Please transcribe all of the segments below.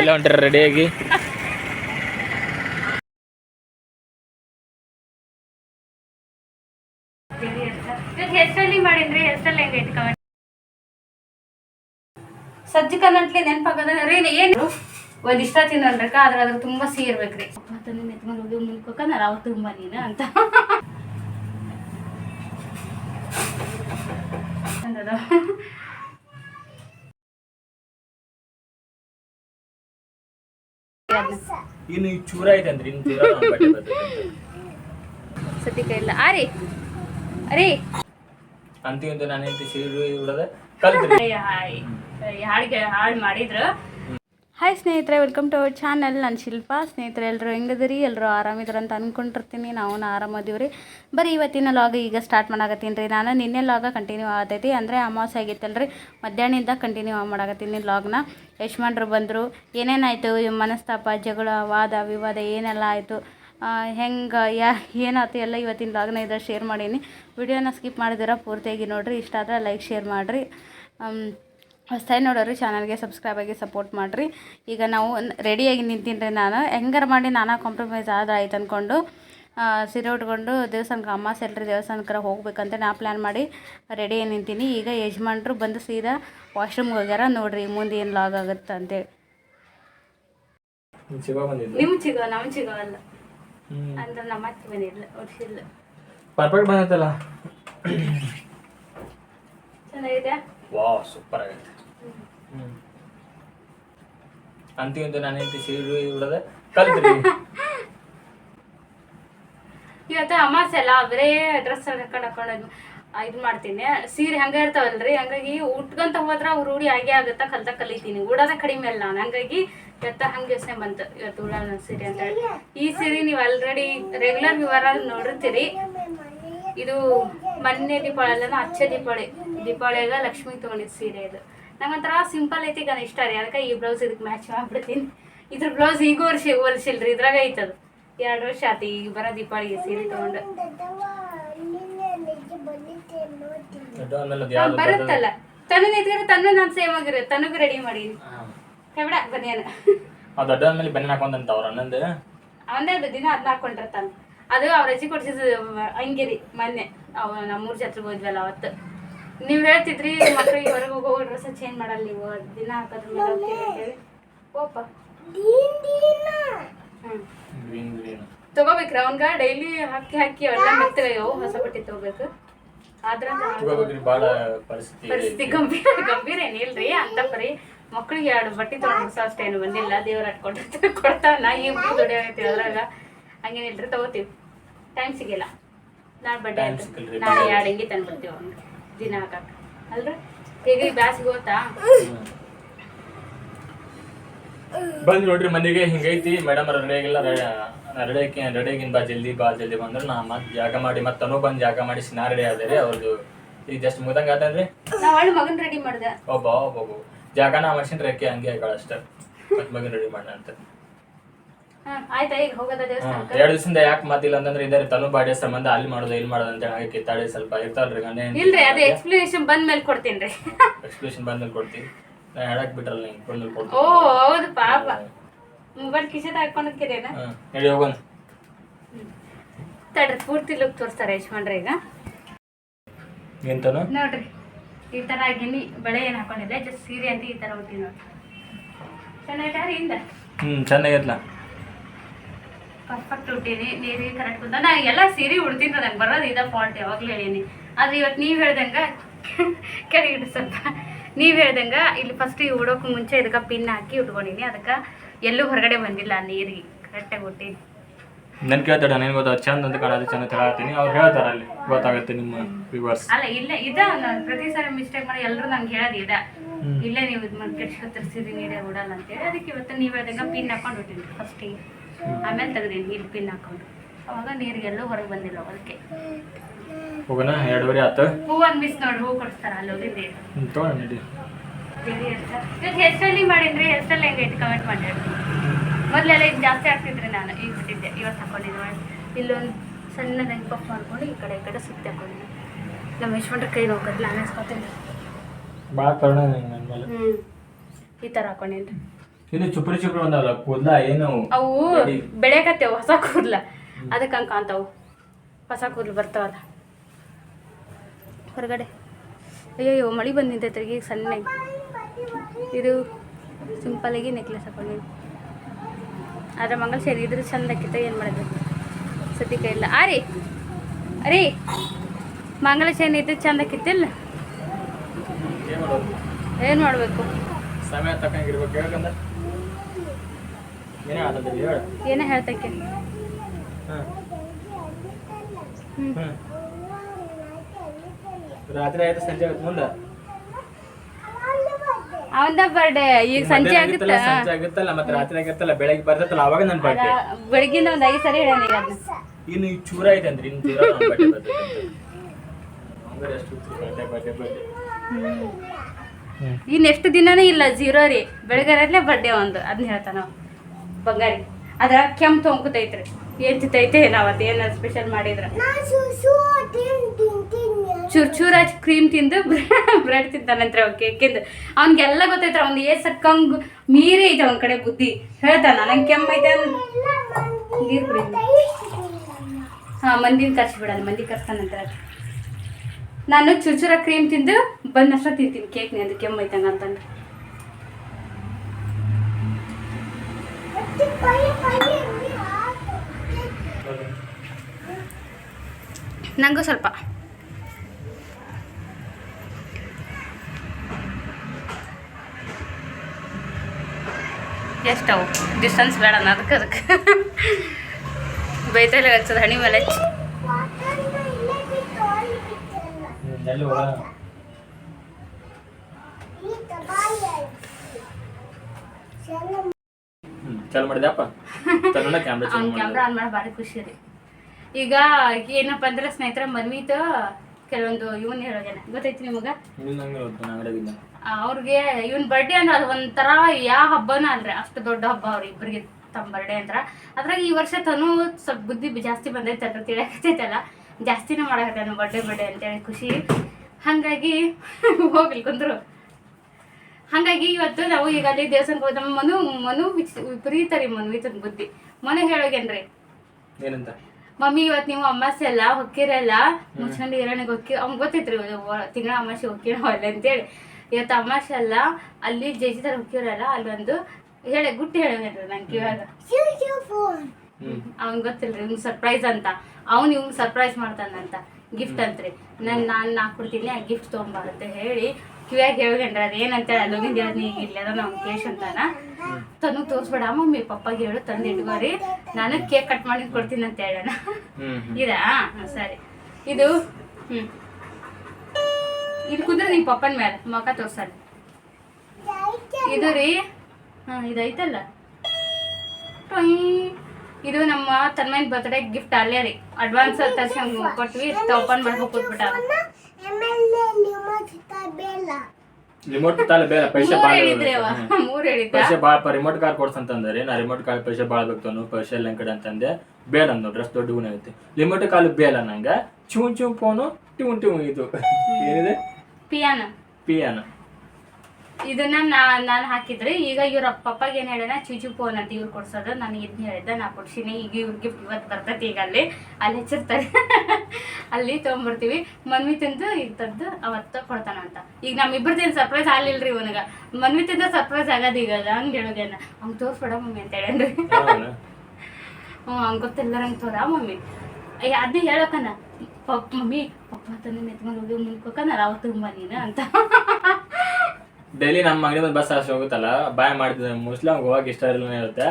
ಎಲ್ಲ ಹೊಂಟಾರ ರೆಡಿಯಾಗಿ ಸಜ್ಜಿ ಕನ್ನಟ್ಲಿ ನೆನಪಾಗದ. ರೀ ಏನು ಒಂದ್ ಇಷ್ಟ ಆದ್ರೆ ಅದ್ರ ತುಂಬಾ ಸಿಹಿ ಇರ್ಬೇಕ್ರಿ. ಮತ್ತೆ ನಿನ್ನ ಎತ್ಕೊಂಡು ಹೋಗಿ ಮುನ್ಕೋಕ ನಾನು ಅವ ತುಂಬ ನೀನು ಅಂತ. ಇನ್ನು ಈ ಚೂರ ಇದೆ ಅಂದ್ರೆ ಇನ್ನು ಚೂರ ಬರ್ತೈತೆ ಅಂತ. ಸದ್ಯಕ್ಕೆ ಇಲ್ಲ. ಆ ಅರಿ ಅರೇ ಅಂತಿಂತ ನಾನು ಹೇಳ್ತೀನಿ ಸೀರೆ ಉಡದ ಕಲ್ತ್ರಿ ಹಾಯ್. ಹಾಡಿಗೆ ಹಾಡು ಮಾಡಿದ್ರು. ಹಾಯ್ ಸ್ನೇಹಿತರೆ ವೆಲ್ಕಮ್ ಟು ಅವರ್ ಚಾನಲ್ ನಾನು ಶಿಲ್ಪ. ಸ್ನೇಹಿತರೆ ಎಲ್ಲರೂ ಹೆಂಗದಿರಿ ಎಲ್ಲರೂ ಆರಾಮಿದ್ರು ಅಂತ ಅಂದ್ಕೊಂಡಿರ್ತೀನಿ ನಾವು ಆರಾಮದೀವಿ ರೀ ಬರೀ ಇವತ್ತಿನ ಲಾಗ್ ಈಗ ಸ್ಟಾರ್ಟ್ ಮಾಡಾಕತ್ತೀನಿ ರೀ. ನಾನು ನಿನ್ನೆ ಲಾಗ ಕಂಟಿನ್ಯೂ ಆಗತೈತಿ ಅಂದರೆ ಅಮಾವಾಸ್ಯೆ ಆಗಿತ್ತಲ್ಲ ರೀ ಮಧ್ಯಾಹ್ನದಿಂದ ಕಂಟಿನ್ಯೂ ಮಾಡಾಕತ್ತೀನಿ ಲಾಗ್ನ ಯಶ್ಮಾನ್ರು ಬಂದರು. ಏನೇನಾಯಿತು? ಮನಸ್ತಾಪ, ಜಗಳ, ವಾದ, ವಿವಾದ ಏನೆಲ್ಲ ಆಯಿತು? ಹೆಂಗೆ, ಯಾ, ಏನಾಯ್ತು? ಎಲ್ಲ ಇವತ್ತಿನ ಲಾಗ್ನ ಇದ್ರೆ ಶೇರ್ ಮಾಡೀನಿ. ವಿಡಿಯೋನ ಸ್ಕಿಪ್ ಮಾಡಿದಿರ ಪೂರ್ತಿಯಾಗಿ ನೋಡಿರಿ. ಇಷ್ಟ ಆದರೆ ಲೈಕ್ ಶೇರ್ ಮಾಡಿರಿ. ಹೊಸ್ತಾಗಿ ನೋಡೋರು ಚಾನಲ್ಗೆ ಸಬ್ಸ್ಕ್ರೈಬ್ ಆಗಿ ಸಪೋರ್ಟ್ ಮಾಡಿರಿ. ಈಗ ನಾವು ರೆಡಿಯಾಗಿ ನಿಂತೀನಿ ರೀ ನಾನು. ಹೆಂಗಾರ ಮಾಡಿ ನಾನಾ ಕಾಂಪ್ರಮೈಸ್ ಆದ್ರೆ ಆಯ್ತು ಅಂದ್ಕೊಂಡು ಸೀರೆ ಉಟ್ಕೊಂಡು ದೇವಸ್ಥಾನಕ್ಕೆ ಅಮ್ಮ ಸೆಲ್ರಿ ದೇವಸ್ಥಾನಕ್ಕೆ ಹೋಗ್ಬೇಕಂತ ನಾ ಪ್ಲ್ಯಾನ್ ಮಾಡಿ ರೆಡಿಯಾಗಿ ನಿಂತೀನಿ. ಈಗ ಯಜಮಾನ್ರು ಬಂದು ಸೀದಾ ವಾಶ್ರೂಮ್ಗೆ ಹೋಗ್ಯಾರ ನೋಡ್ರಿ ಮುಂದೆ ಏನು ಲಾಗ್ ಆಗುತ್ತೆ ಅಂತೇಳಿ. ನಿಮ್ಮ ನಮ್ಮ ಅಂದ್ರೆ ನಮ್ಮ ಅತ್ತೆ ಬಂದಿಲ್ಲ ಪರ್ಫೆಕ್ಟ್ ಬಂದೈತಲ್ಲ? ಚೆನ್ನಾಗಿದೆ? ವಾ ಸೂಪರ್ ಆಗೈತೆ. ಹ್ಮ್. ಅಂತಿಂತ ನಾನು ಹೆಂಡತಿ ಸೀರೆ ಉಡದ ಕಲ್ತ್ರಿ ಇವತ್ತು ಅಮಾಸೆ ಅಲ್ಲ ಬರೇ ಡ್ರೆಸ್ ಹಾಕೊಂಡು ಹಾಕೊಂಡು ಇದು ಮಾಡ್ತೀನಿ. ಸೀರೆ ಹಂಗ ಇರ್ತಾವಲ್ರಿ ಹಂಗಾಗಿ ಉಟ್ಕೊಂತ ಹೋದ್ರ ಅವ್ರು ರೂಢಿ ಆಗೇ ಆಗುತ್ತಾ ಕಲ್ತ ಕಲಿತೀನಿ. ಉಡೋದ ಕಡಿಮೆ ಅಲ್ಲ ನಾನು. ಹಂಗಾಗಿ ಇವತ್ತ ಹಂಗೆ ಯೋಚನೆ ಬಂತು. ಇವತ್ತು ಉಡೋಣ ಸೀರೆ ಅಂತ ಹೇಳಿ. ಈ ಸೀರೆ ನೀವು ಆಲ್ರೆಡಿ ರೆಗ್ಯುಲರ್ ವಿವರ ನೋಡಿರ್ತೀರಿ. ಇದು ಮೊನ್ನೆ ದೀಪಾವಳಿ ಅಲ್ಲ ಅಚ್ಚೆ ದೀಪಾವಳಿ. ದೀಪಾವಳಿಯಾಗ ಲಕ್ಷ್ಮಿ ತೊಗೊಂಡಿದ್ದು ಸೀರೆ ಇದು. ನಂಗೊಂಥರ ಸಿಂಪಲ್ ಐತಿ ಗನ ಇಷ್ಟ ರೀ ಅದಕ್ಕೆ ಈ ಬ್ಲೌಸ್ ಇದಕ್ಕೆ ಮ್ಯಾಚ್ ಮಾಡ್ಬಿಡ್ತೀನಿ. ಇದ್ರ ಬ್ಲೌಸ್ ಈಗ ವರ್ಷ ಹೊಲ್ಸಿಲ್ರಿ ಇದ್ರಾಗ ಐತದು. ಎರಡು ವರ್ಷ ಆತು ಈಗ ಬರೋ ದೀಪಾವಳಿಗೆ ಸೀರೆ ತೊಗೊಂಡು. ಬರುತ್ತಲ್ಲ. ತನ್ನ ಇದ್ರೆ ತನ್ನ ನಾನು ಸೇಮ್ ಆಗಿರೋ ತನಗೂ ರೆಡಿ ಮಾಡೀನಿ ಹೆಬ್ಡ ಬನ್ನಿಯನ ಆ ದೊಡ್ಡ ಮೇಲೆ ಬೆನ್ನ ಹಾಕೊಂಡಂತ ಅವ್ರ ಅನ್ನಂದು ಅವನೇ ಅದು ದಿನ ಅದನ್ನ ಹಾಕೊಂಡಿರ್ತಾನೆ ಅದು ಅವ್ರ ಅಜ್ಜಿ ಕೊಡ್ಸಿದ್ದು ಹಂಗಿರಿ ಮೊನ್ನೆ. ಅವ ನಮ್ಮೂರ್ ಜಾತ್ರೆಗೆ ಹೋದ್ವಲ್ಲ ಅವತ್ತು. ನೀವು ಹೇಳ್ತಿದ್ರಿ ಮಕ್ಕಳಿಗೆ ಹೊರಗೆ ಹೋಗೋ ಡ್ರೆಸ್ ಚೇಂಜ್ ಮಾಡಲ್ಲ ನೀವು ದಿನ ಹಾಕೋದ್ರ ಮೇಲೆ ಅಂತೇಳಿ ಓಪ ತಗೋಬೇಕ್ರಿ ಅವನ್ಗ ಡೈಲಿ ಹಾಕಿ ಹಾಕಿ ಅವೆಲ್ಲ ಮೆತ್ತಗಾಯವು ಹೊಸ ಬಟ್ಟೆ ತಗೋಬೇಕು. ಆದ್ರ ಪರಿಸ್ಥಿತಿ ಪರಿಸ್ಥಿತಿ ಗಂಭೀರ ಗಂಭೀರ ಏನಿಲ್ರಿ ಅಂತ ಪರಿ ಮಕ್ಳಿಗೆ ಎರಡು ಬಟ್ಟೆ ತೊಗೊಂಡು ಅಷ್ಟೇ ಏನು ಬಂದಿಲ್ಲ ದೇವ್ರ ಅಟ್ಕೊಂಡಿರ್ತಾರೆ ಕೊಡ್ತಾವ ನಾ ಈ ದುಡಿಯಾಗೈತಿ ಅದ್ರಾಗ. ಹಂಗೇನಿಲ್ರಿ ತಗೋತೀವಿ. ಟೈಮ್ ಸಿಗಿಲ್ಲ. ನಾಳೆ ಬಡ್ಡೆ ನಾಳೆ ಎರಡು ಅಂಗಿ ತಂದ್ಬಿಡ್ತೀವಿ ಅವ್ನಿಗೆ. ದಿನ ಹಾಕಕ್ ಅಲ್ರ? ಈಗ ಬ್ಯಾಸಿಗೆ ಹೋತಾ ಬಂದ್ ನೋಡ್ರಿ ಮನೆಗೆ ಹಿಂಗೈತಿ. ಮೇಡಮ್ ರೆಡಿ ಆಗಿಲ್ಲ ರೆಡಿ ರೆಡಿ ಬಾ ಜಲ್ದಿ ಬಾ ಜಲ್ದಿ ಬಂದ್ರೆ ನಾ ಮತ್ತೆ ಜಾಗ ಮಾಡಿ ಮತ್ತೆ ತನೂ ಬಂದ್ ಜಾಗ ಮಾಡಿ ಸಿನಾ ರೆಡಿ ಆದ್ರಿ ಅವ್ರದ್ದು ಈಗ ಜಸ್ಟ್ ಮುಗ್ದಂಗ ಆತನ್ರಿ? ಮಗನ್ ರೆಡಿ ಮಾಡ್ದೆ. ಒಬ್ಬ ಒಬ್ಬ ಜಾಗ ನಾ ಮಷಿನ್ ರೆಕ್ಕೆ ಹಂಗೆ ಆಗಳ ಅಷ್ಟೇ. ಮತ್ತೆ ಮಗನ್ ರೆಡಿ ಮಾಡ್ಲಂತ ಆಯ್ತಾ ಈಗ ಹೋಗೋದ ದೇವಸ್ಥಾನಕ್ಕೆ. ಎರಡು ದಿವಸದಿಂದ ಯಾಕೆ ಮಾತಿಲ್ಲ ಅಂತಂದ್ರೆ ಇದಾರೆ ತನು ಬಾಡಿ ಸಂಬಂಧ ಅಲ್ಲಿ ಮಾಡೋದು ಇಲ್ಲಿ ಮಾಡೋದು ಅಂತ ಹಾಗೆ ಕಿತ್ತಾಡಿ ಸ್ವಲ್ಪ ಇರ್ತಾವ್ರಿ ಗಂಡ ಇಲ್ರಿ ಅದು ಎಕ್ಸ್ಪ್ಲನೇಷನ್ ಬಂದ ಮೇಲೆ ಕೊಡ್ತೀನಿ ರೀ. ಎಕ್ಸ್ಪ್ಲೇಷನ್ ಬಂದ್ಮೇಲೆ ಕೊಡ್ತೀನಿ. ನಾ ಹೇಳಕ್ ಬಿಟ್ರಲ್ಲ ಬಂದ್ಮೇಲೆ ಓ ಕೊಡ್ತೀನಿ. ಹೌದು ಪಾಪ. ಮೊಬೈಲ್ ಕಿಶೆದ ಹಾಕೊಂಡಿರ್ತೀರೇನ ನಡಿ ಹೋಗೋಣ. ತಡ್ರಿ ಪೂರ್ತಿ ಲುಕ್ ತೋರಿಸ್ತಾರೆ ಯಶ್ವಂಡ್ರೆ ಈಗ. ಎಂತನು ನೋಡ್ರಿ ಈ ತರ ಗಿನಿ ಬಳೆ ಏನ್ ಹಾಕೊಂಡಿದ್ದೆ? ಜಸ್ಟ್ ಸೀರೆ ಅಂತ ಈ ತರ ಉಟ್ಟಿ ನೋಡ್ರಿ. ಚೆನ್ನಾಗಿ ಹಿಂದ? ಹ್ಮ್ ಚೆನ್ನಾಗಿರ್ಲ. ಪರ್ಫೆಕ್ಟ್ ಉಟ್ಟೀನಿ ನೀರಿಗೆ ಕರೆಕ್ಟ್ ಕುಂತ ನಾ ಎಲ್ಲ ಸೀರೆ ಉಡ್ತೀನಿ ನಂಗೆ ಬರೋದು ಇದ ಫಾಲ್ಟ್ ಯಾವಾಗಲೂ ಹೇಳೀನಿ. ಆದ್ರೆ ಇವತ್ತು ನೀವು ಹೇಳ್ದಂಗೆ ಕೆಳಗಿಡು ಸ್ವಲ್ಪ. ನೀವು ಹೇಳ್ದಂಗ ಇಲ್ಲಿ ಫಸ್ಟ್ ಉಡೋಕೆ ಮುಂಚೆ ಇದಕ್ಕೆ ಪಿನ್ ಹಾಕಿ ಉಟ್ಕೊಂಡಿನಿ. ಅದಕ್ಕೆ ಎಲ್ಲೂ ಹೊರಗಡೆ ಬಂದಿಲ್ಲ ನೀರಿಗೆ. ಕರೆಕ್ಟಾಗಿ ಉಟ್ಟೀನಿ ನನ್ ಕೇಳ್ತಾರೆ ನನಗೆ ಗೊತ್ತಾ? ಚಂದ ಅಂತ ಕಾಣೋದು ಚಂದ ತಗೊಳ್ತೀನಿ ಅವ್ರು ಹೇಳ್ತಾರ ಅಲ್ಲಿ ಗೊತ್ತಾಗುತ್ತೆ ನಿಮ್ಮ ವಿವರ್ಸ್ ಅಲ್ಲ ಇಲ್ಲ ಇದ ನಾನು ಪ್ರತಿ ಸಾರಿ ಮಿಸ್ಟೇಕ್ ಮಾಡಿ ಎಲ್ಲರೂ ನಂಗೆ ಹೇಳೋದು ಇದ. ಇಲ್ಲೇ ನೀವು ಇದು ಮಾಡಿ ಹತ್ತಿರ ಸೀರೆ ನೀರೇ ಉಡಲ್ಲ ಅಂತೇಳಿ ಅದಕ್ಕೆ ಇವತ್ತು ನೀವು ಹೇಳ್ದಂಗೆ ಪಿನ್ ಹಾಕೊಂಡು ಬಿಟ್ಟಿನಿ ಫಸ್ಟಿಗೆ ಆಮೇಲೆ ತೆಗ್ದೀನಿ ಇಲ್ಲಿ ಪಿನ್ ಹಾಕೊಂಡು. ಅವಾಗ ನೀರಿಗೆಲ್ಲೂ ಹೊರಗೆ ಬಂದಿಲ್ಲ ಅದಕ್ಕೆ ಹೋಗೋಣ ಎರಡುವರೆ ಆತು. ಹೂವೊಂದು ಮಿಸ್ ನೋಡಿ ಹೂ ಕೊಡ್ತಾರ ಅಲ್ಲಿ ಹೋಗಿದ್ದೆ ನಡಿ. ಇವತ್ತು ಹೇರ್ ಸ್ಟೈಲಿಂಗ್ ಮಾಡೀನಿ ಹೇರ್ ಸ್ಟೈಲ್ ಹೆಂಗೈತೆ ಕಮೆಂಟ್ ಮಾಡಿ ಮೊದಲೆಲ್ಲ ಇದು ಜಾಸ್ತಿ ಆಗ್ತಿದ್ರಿ ನಾನು ಈಗ ಬಿಟ್ಟಿದ್ದೆ. ಇವತ್ತು ಹಾಕೊಂಡಿದ್ದೆ ಇಲ್ಲೊಂದು ಸಣ್ಣದಂಗೆ ಪಫ್ ಮಾಡ್ಕೊಂಡು ಈ ಕಡೆ ಈ ಕಡೆ ಸುತ್ತಿ ಹಾಕೊಂಡಿದ್ದೆ. ನಮ್ಮ ಯಶ್ವಂಡ್ರ ಕೈ ಭಾಳ ಕರುಣ ನನ್ನ ಮೇಲೆ. ಹ್ಞೂ ಈ ಥರ ಹಾಕೊಂಡೇನ್ರಿ. ಇದು ಚುಪ್ರಿ ಚುಪ್ರಿ ಬಂದಾವಲ್ಲ ಕೂದ್ಲ ಏನು? ಅವು ಬೆಳೆಯಕತ್ತೇವು ಹೊಸ ಕೂದ್ಲ. ಅದಕ್ಕೆ ಹಂಗೆ ಕಾಣ್ತಾವು. ಹೊಸ ಕೂದ್ಲು ಬರ್ತಾವಲ್ಲ. ಹೊರಗಡೆ. ಅಯ್ಯಯ್ಯೋ ಮಳೆ ಬಂದು ನಿಂತೈತೆ ಈಗ ಸಣ್ಣಗೆ ಇದು ಸಿಂಪಲಾಗಿ ನೆಕ್ಲೆಸ್ ಹಾಕೊಂಡಿದ್ವಿ ಆದ್ರೆ ಮಂಗಲ್ ಸೇರಿ ಇದ್ರೆ ಚಂದ ಆಕಿತ್ತ ಏನು ಮಾಡೋದು? ಸದ್ಯಕ್ಕೆ ಇಲ್ಲ. ಆ ರೀ ಅರಿ ಮಂಗಲ ಸೇನೆ ಇದ್ರೆ ಚಂದ ಆಕಿತ್ತಿಲ್ಲ ಏನ್ ಮಾಡಬೇಕು? ಸಮಯ ತಕ್ಕಂಗಿರ್ಬೇಕು ಹೇಳ್ಕಂದ ಏನೇ ಹೇಳ್ತಕ್ಕೆ ಇನ್ನೆಷ್ಟು ದಿನಾನೇ ರಾತ್ರಿ ಆಯ್ತು ಸಂಜೆ ಆಗುತ್ತೆ ಮುಂದೆ. ಅವಂದ ಬರ್ಡೇ ಈಗ ಸಂಜೆ ಆಗುತ್ತಲ್ಲ? ಮತ್ತೆ ರಾತ್ರಿ ಆಗಿರ್ತಲ್ಲ ಬೆಳಗ್ಗೆ ಬರ್ತಲ್ಲ ಅವಾಗ ನನ್ನ ಬರ್ತೇ ಬೆಳಗಿನ ಒಂದು ಐದು ಸರಿ ಈಗ ಇನ್ನು ಈ ಚೂರ ಐತೆ ಅಂದ್ರೆ ಇನ್ನು ಚೂರ ನನ್ನ ಬಟ್ಟೆ ಎಷ್ಟು ದಿನನೇ ಇಲ್ಲ ಜೀರೋ ರೀ. ಬೆಳಗ್ಗೆ ಬರ್ಡೇ ಒಂದು ಅದನ್ನ ಹೇಳ್ತಾನ. ಬಂಗಾರಿ. ಅದ್ರ ಕೆಂಪು ತೊಂಕುತೈತ್ರಿ. ಏನ್ ತಿಂತೈತೆ ನಾವು ಅದೇನ ಸ್ಪೆಷಲ್ ಮಾಡಿದ್ರ. ಚೂರ್ ಚೂರ ಕ್ರೀಮ್ ತಿಂದು ಬ್ರೆಡ್ ತಿಂತಾನಂತ್ರ ಅವ್ ಕೇಕಿಂದು ಅವ್ನಿಗೆಲ್ಲ ಗೊತ್ತೈತ್ರ ಅವ್ನ್ ಏ ಸಕ್ಕಂಗ್ ಮೀರಿ ಐತೆ ಅವ್ನ ಕಡೆ ಬುದ್ಧಿ. ಹೇಳ್ತಾನ ನಂಗೆ ಕೆಮ್ಮ ಐತೆ ನೀರು ಕುಡಿ ಹಾ ಮಂದಿನ ಕರ್ಸಿ ಬಿಡಲ್ಲ ಮಂದಿ ಕರ್ಸ್ತಾನಂತ್ರ ನಾನು ಚುರ್ಚುರ ಕ್ರೀಮ್ ತಿಂದು ಬಂದಷ್ಟ ತಿಂತೀನಿ ಕೇಕ್ ನಿಂದು ಕೆಮ್ಮ ಐತಂಗ ಅಂತಂದ್ರೆ. ನಂಗೂ ಸ್ವಲ್ಪ. ಎಷ್ಟವು ಡಿಸ್ಟೆನ್ಸ್ ಬೇಡ ಅದಕ್ಕೆ ಅದಕ್ಕೆ. ಬೈತಲೆ ಹಚ್ಚದ ಹಣಿ ಮೇಲೆ. ಚಲ್ ಮಾಡಿದ್ಯಪ್ಪ? ತನ್ನ ಕ್ಯಾಮ್ರಾ ಅವ್ನ ಚೇಂಜ್ ಕ್ಯಾಮ್ರಾ ಆನ್ ಮಾಡಿ ಭಾರಿ ಖುಷಿ ರೀ. ಈಗ ಏನಪ್ಪ ಅಂದ್ರೆ ಸ್ನೇಹಿತರ ಮನ್ವಿತ ಕೆಲವೊಂದು ಇವನ್ ಹೇಳೋದೇನೆ ಗೊತ್ತೈತಿ ನಿಮಗ? ಅವ್ರಿಗೆ ಇವನ್ ಬರ್ಡೇ ಅಂದ್ರೆ ಅದು ಒಂಥರ ಯಾವ ಹಬ್ಬನ ಅಲ್ರಿ ಅಷ್ಟು ದೊಡ್ಡ ಹಬ್ಬ ಅವ್ರ ಇಬ್ಬರಿಗೆ ತಮ್ಮ ಬರ್ಡೇ ಅಂದ್ರ. ಅದ್ರಾಗ ಈ ವರ್ಷ ತನು ಸ್ವಲ್ಪ ಬುದ್ಧಿ ಜಾಸ್ತಿ ಬಂದೈತೆ ಅಂತ ತಿಳಿಯಕತ್ತೈತಲ್ಲ ಜಾಸ್ತಿನೇ ಮಾಡಕತ್ತಾನ ಬರ್ಡೇ ಬರ್ಡೇ ಅಂತೇಳಿ ಖುಷಿ. ಹಂಗಾಗಿ ಹೋಗ್ಲಿ ಕುಂದ್ರು. ಹಾಗಾಗಿ ಇವತ್ತು ನಾವು ಈಗ ಅಲ್ಲಿ ದೇವಸ್ಥಾನಕ್ಕೆ ಹೋದ ಮನು ಮನು ವಿಪರೀತ ರೀ ಮನ್ವಿತನ ಬುದ್ಧಿ. ಮನು ಹೇಳೋಗೇನ್ರಿ? ಏನಂತ? ಮಮ್ಮಿ ಇವತ್ತು ನೀವು ಅಮಾಸೆ ಎಲ್ಲ ಹೊಕ್ಕಿರಲ್ಲ ಮುಚ್ಕೊಂಡು ಇರೋಣಿಗೆ ಹೊಕ್ಕಿ ಅವ್ನಿಗೆ ಗೊತ್ತೈತ್ರಿ ತಿಂಗಳ ಅಮಾಸೆ ಅಂತ ಅಂತೇಳಿ. ಇವತ್ತು ಅಮಾಸೆ ಅಲ್ಲ ಅಲ್ಲಿ ಜೈಜಿ ತರ ಹೊಕ್ಕಿರಲ್ಲ ಒಂದು ಹೇಳಿ ಗುಟ್ಟಿ ಹೇಳೋದ್ರಿ ನಂಗೆ ಇವಾಗ ಅವನ್ ಅವ್ನ್ ಗೊತ್ತಿಲ್ರಿ ಇವ್ನ್ ಸರ್ಪ್ರೈಸ್ ಅಂತ. ಅವ್ನು ಇವ್ನ್ ಸರ್ಪ್ರೈಸ್ ಮಾಡ್ತಾನಂತ ಗಿಫ್ಟ್ ಅಂತ್ರಿ. ನನ್ ನಾನ್ ನಾ ಕೊಡ್ತೀನಿ ಆ ಗಿಫ್ಟ್ ತಗೊಂಬಾರ ಅಂತ ಹೇಳಿ ಕಿವ್ಯಾಗ ಹೇಳ್ಕೊಂಡ್ರೆ ಅದೇನಂತ ಅಲ್ಲೋಗಿಂದ ಹೇಳಿ ಈಗ ಇಲ್ಲದ ನಾವು ಕೇಶ್ ಅಂತಾನ. ತನಗ್ ತೋರ್ಸ್ಬೇಡ ಮಮ್ಮಿ ಪಪ್ಪಾಗ ಹೇಳು ತಂದು ಇಟ್ಕೋರಿ. ನಾನು ಕೇಕ್ ಕಟ್ ಮಾಡಿ ಕೊಡ್ತೀನಿ ಅಂತ ಹೇಳೋಣ. ಇದಾ ಸರಿ. ಇದು ಹ್ಮ್. ಇದು ಕುದ್ರೆ ನಿಮ್ಮ ಪಪ್ಪನ ಮೇಲೆ ಮುಖ ತೋರ್ಸಲ್ಲ ಇದು ರೀ ಹಾ ಇದೈತಲ್ಲ. ಇದು ನಮ್ಮ ತನ್ಮೈನ್ ಬರ್ತ್ಡೇ ಗಿಫ್ಟ್ ಅಲ್ಲೇ ರೀ. ಅಡ್ವಾನ್ಸ್ ತರ್ಸಿ ಕೊಟ್ವಿ ಓಪನ್ ಮಾಡ್ಬೇಕು ಕೂತ್ಬಿಟ್ಟ ರಿಮೋಟ್ ತಾಲ ಬೇಡ ಪೈಸೆ ಮೂರ್ ಮೂರ್ ಹೇಳಿದ್ದ. ಪೈಸೆ ಬಾಳ ರಿಮೋಟ್ ಕಾರ್ ಕೊಡ್ಸಂತಂದ್ರೆ ನಾ ರಿಮೋಟ್ ಕಾರ್ ಪೈಸೆ ಬಾಳ ಬೇಕು ಪೈಸೆ ಎಲ್ಲ ಕಡೆ ಅಂತಂದೆ ಬೇಡ ಅಂದ್ ಡ್ರೆಸ್ ಅಷ್ಟು ದೊಡ್ಡ ಗುಣ ಐತಿ. ರಿಮೋಟ್ ಕಾಲ್ ಬೇಡ ನಂಗೆ ಚೂನ್ ಚೂ ಫೋನು ಟ್ಯೂನ್ ಟ್ಯೂನ್ ಇದು. ಏನಿದೆ? ಪಿಯಾನ. ಪಿಯಾನ. ಇದನ್ನ ನಾ ನಾನು ಹಾಕಿದ್ರೆ ಈಗ ಇವ್ರ ಪಪ್ಪಾಗ ಏನ್ ಹೇಳ್ಯಾನ ಚುಚು ಫೋನ್ ಅಂತ ಇವ್ರು ಕೊಡ್ಸೋದು. ನಾನು ಇದನ್ನ ಹೇಳಿದ್ದೆ ನಾ ಕೊಡ್ಸಿನಿ. ಈಗ ಇವ್ರ ಗಿಫ್ಟ್ ಇವತ್ತು ಬರ್ತೈತಿ ಈಗ ಅಲ್ಲಿ. ಅಲ್ಲಿ ಹೆಚ್ಚಿರ್ತಾರೆ. ಅಲ್ಲಿ ತೊಗೊಂಬರ್ತೀವಿ. ಮನ್ವಿ ತಿಂದು ಈಗ ತಂದು ಅವತ್ತ ಕೊಡ್ತಾನಂತ ಈಗ ನಮ್ಮಿಬ್ಬರದೇನು ಸರ್ಪ್ರೈಸ್ ಆಗ್ಲಿಲ್ರಿ ಇವನಗ. ಮನ್ವಿ ತಿಂದ ಸರ್ಪ್ರೈಸ್ ಆಗೋದು ಈಗ ಹಂಗೆ ಹೇಳೋದೇನ ಹಂಗ ತೋರ್ಸ್ಬೇಡ ಮಮ್ಮಿ ಅಂತ ಹೇಳೇನ್ರಿ ಹೌದಾ? ಹ್ಞೂ ಹಂಗೆ ಗೊತ್ತೆಲ್ಲರಂಗೆ ತೋರ ಮಮ್ಮಿ. ಅದನ್ನ ಹೇಳೋಕನ ಪಪ್ಪ ಮಮ್ಮಿ ಪಪ್ಪ ತಂದು ನೆತ್ಕೊಂಡು ಹೋಗಿ ಮುನ್ಕೋಕನ ಅವತ್ತು ತುಂಬ ನೀನು ಅಂತ. ಡೈಲಿ ನಮ್ಮ ಅಂಗಡಿ ಮೇಲೆ ಬಸ್ ಅಷ್ಟು ಹೋಗುತ್ತಲ್ಲ ಬಾಯ್ ಮಾಡ್ತಿದ್ದೆ ಮೋಸ್ಟ್ಲಿ ಅವ್ಗೆ ಹೋಗಕ್ಕೆ ಇಷ್ಟ ಇರಲ್ಲ ಇರುತ್ತೆ.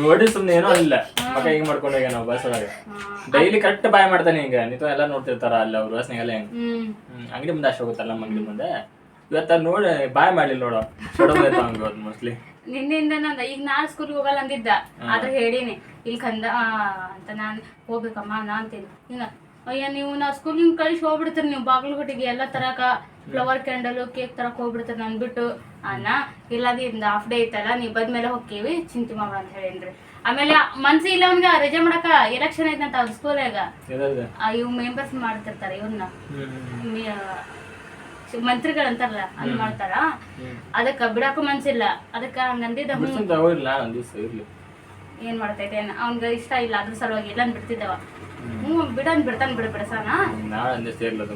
ನೋಡಿ ಸುಮ್ಮನೆ ಏನೋ ಇಲ್ಲ ಮಗ ಹಿಂಗ್ ಮಾಡ್ಕೊಂಡು ಹೋಗ್ಯ ನಾವು ಬಸ್ ಒಳಗೆ. ಡೈಲಿ ಕರೆಕ್ಟ್ ಬಾಯ್ ಮಾಡ್ತಾನೆ ಹಿಂಗ. ನೀತು ಎಲ್ಲ ನೋಡ್ತಿರ್ತಾರ ಅಲ್ಲಿ ಅವ್ರು ಬಸ್ನಾಗೆಲ್ಲ ಹೆಂಗ್. ಅಂಗಡಿ ಮುಂದೆ ಅಷ್ಟು ಹೋಗುತ್ತಲ್ಲ ನಮ್ಮ ಅಂಗಡಿ ಮುಂದೆ. ಇವತ್ತ ನೋಡಿ ಬಾಯ್ ಮಾಡ್ಲಿಲ್ಲ ನೋಡು. ಶೊಡೋದೈತ ಹಂಗ ಮೋಸ್ಟ್ಲಿ ನಿನ್ನಿಂದ ನಂದ ಈಗ ನಾಳೆ ಸ್ಕೂಲ್ ಹೋಗಲ್ಲ ಅಂದಿದ್ದ. ಆದ್ರೆ ಹೇಳಿನಿ. ಇಲ್ಲಿ ಕಂದ ಅಂತ ನಾನು ಹೋಗ್ಬೇಕಮ್ಮ ನಾ ಅಂತೀನಿ. ಹಿಂಗ ಅಯ್ಯ ನೀವು ನಾ ಸ್ಕೂಲಿಂದ ಕಳಿಸಿ ಹೋಗ್ಬಿಡ್ತೀರಿ ನೀವು ಬಾಗಲಕೋಟೆಗೆ ಎಲ್ಲ ತರಕ ಫ್ಲವರ್ ಕ್ಯಾಂಡಲ್ ಕೇಕ್ ತರಕ ಹೋಗ್ಬಿಡ್ತಾರೆ ಅಂದ್ಬಿಟ್ಟು ಅನ್ನ ಇಲ್ಲದ ಇಂದ ಹಾಫ್ ಡೇ ಐತಲ್ಲ ನೀವು ಬಂದ್ಮೇಲೆ ಹೋಗ್ತೀವಿ ಚಿಂತೆ ಮಾಡ ಅಂತ ಹೇಳೇನ್ರಿ ಆಮೇಲೆ ಮನ್ಸಿ ಇಲ್ಲ ಅವ್ನಿಗೆ ರಜೆ ಮಾಡಕ ಎಲೆಕ್ಷನ್ ಐತಂತ ಅವ್ರ ಸ್ಕೂಲಾಗ ಇವ್ ಮೆಂಬರ್ಸ್ ಮಾಡ್ತಿರ್ತಾರೆ ಇವನ್ನ ಮಂತ್ರಿಗಳು ಅಂತಾರಲ್ಲ ಅಂದ್ ಮಾಡ್ತಾರ. ಅದಕ್ಕ ಬಿಡಾಕು ಮನ್ಸಿಲ್ಲ. ಅದಕ್ಕ ಹಂಗಂದಿದ್ದ ಏನ್ ಮಾಡ್ತೈತೆ ಅವ್ನ್ಗ ಇಷ್ಟ ಇಲ್ಲ ಅದ್ರ ಸಲುವಾಗಿ ಎಲ್ಲ ಬಿಡ್ತಿದ್ದವ. ಹ್ಮ್. ಬಿಡನ್ ಬಿಡ್ತಾನ ಬಿಡ ಬಿಡಸಾನ. ನಾಳೆ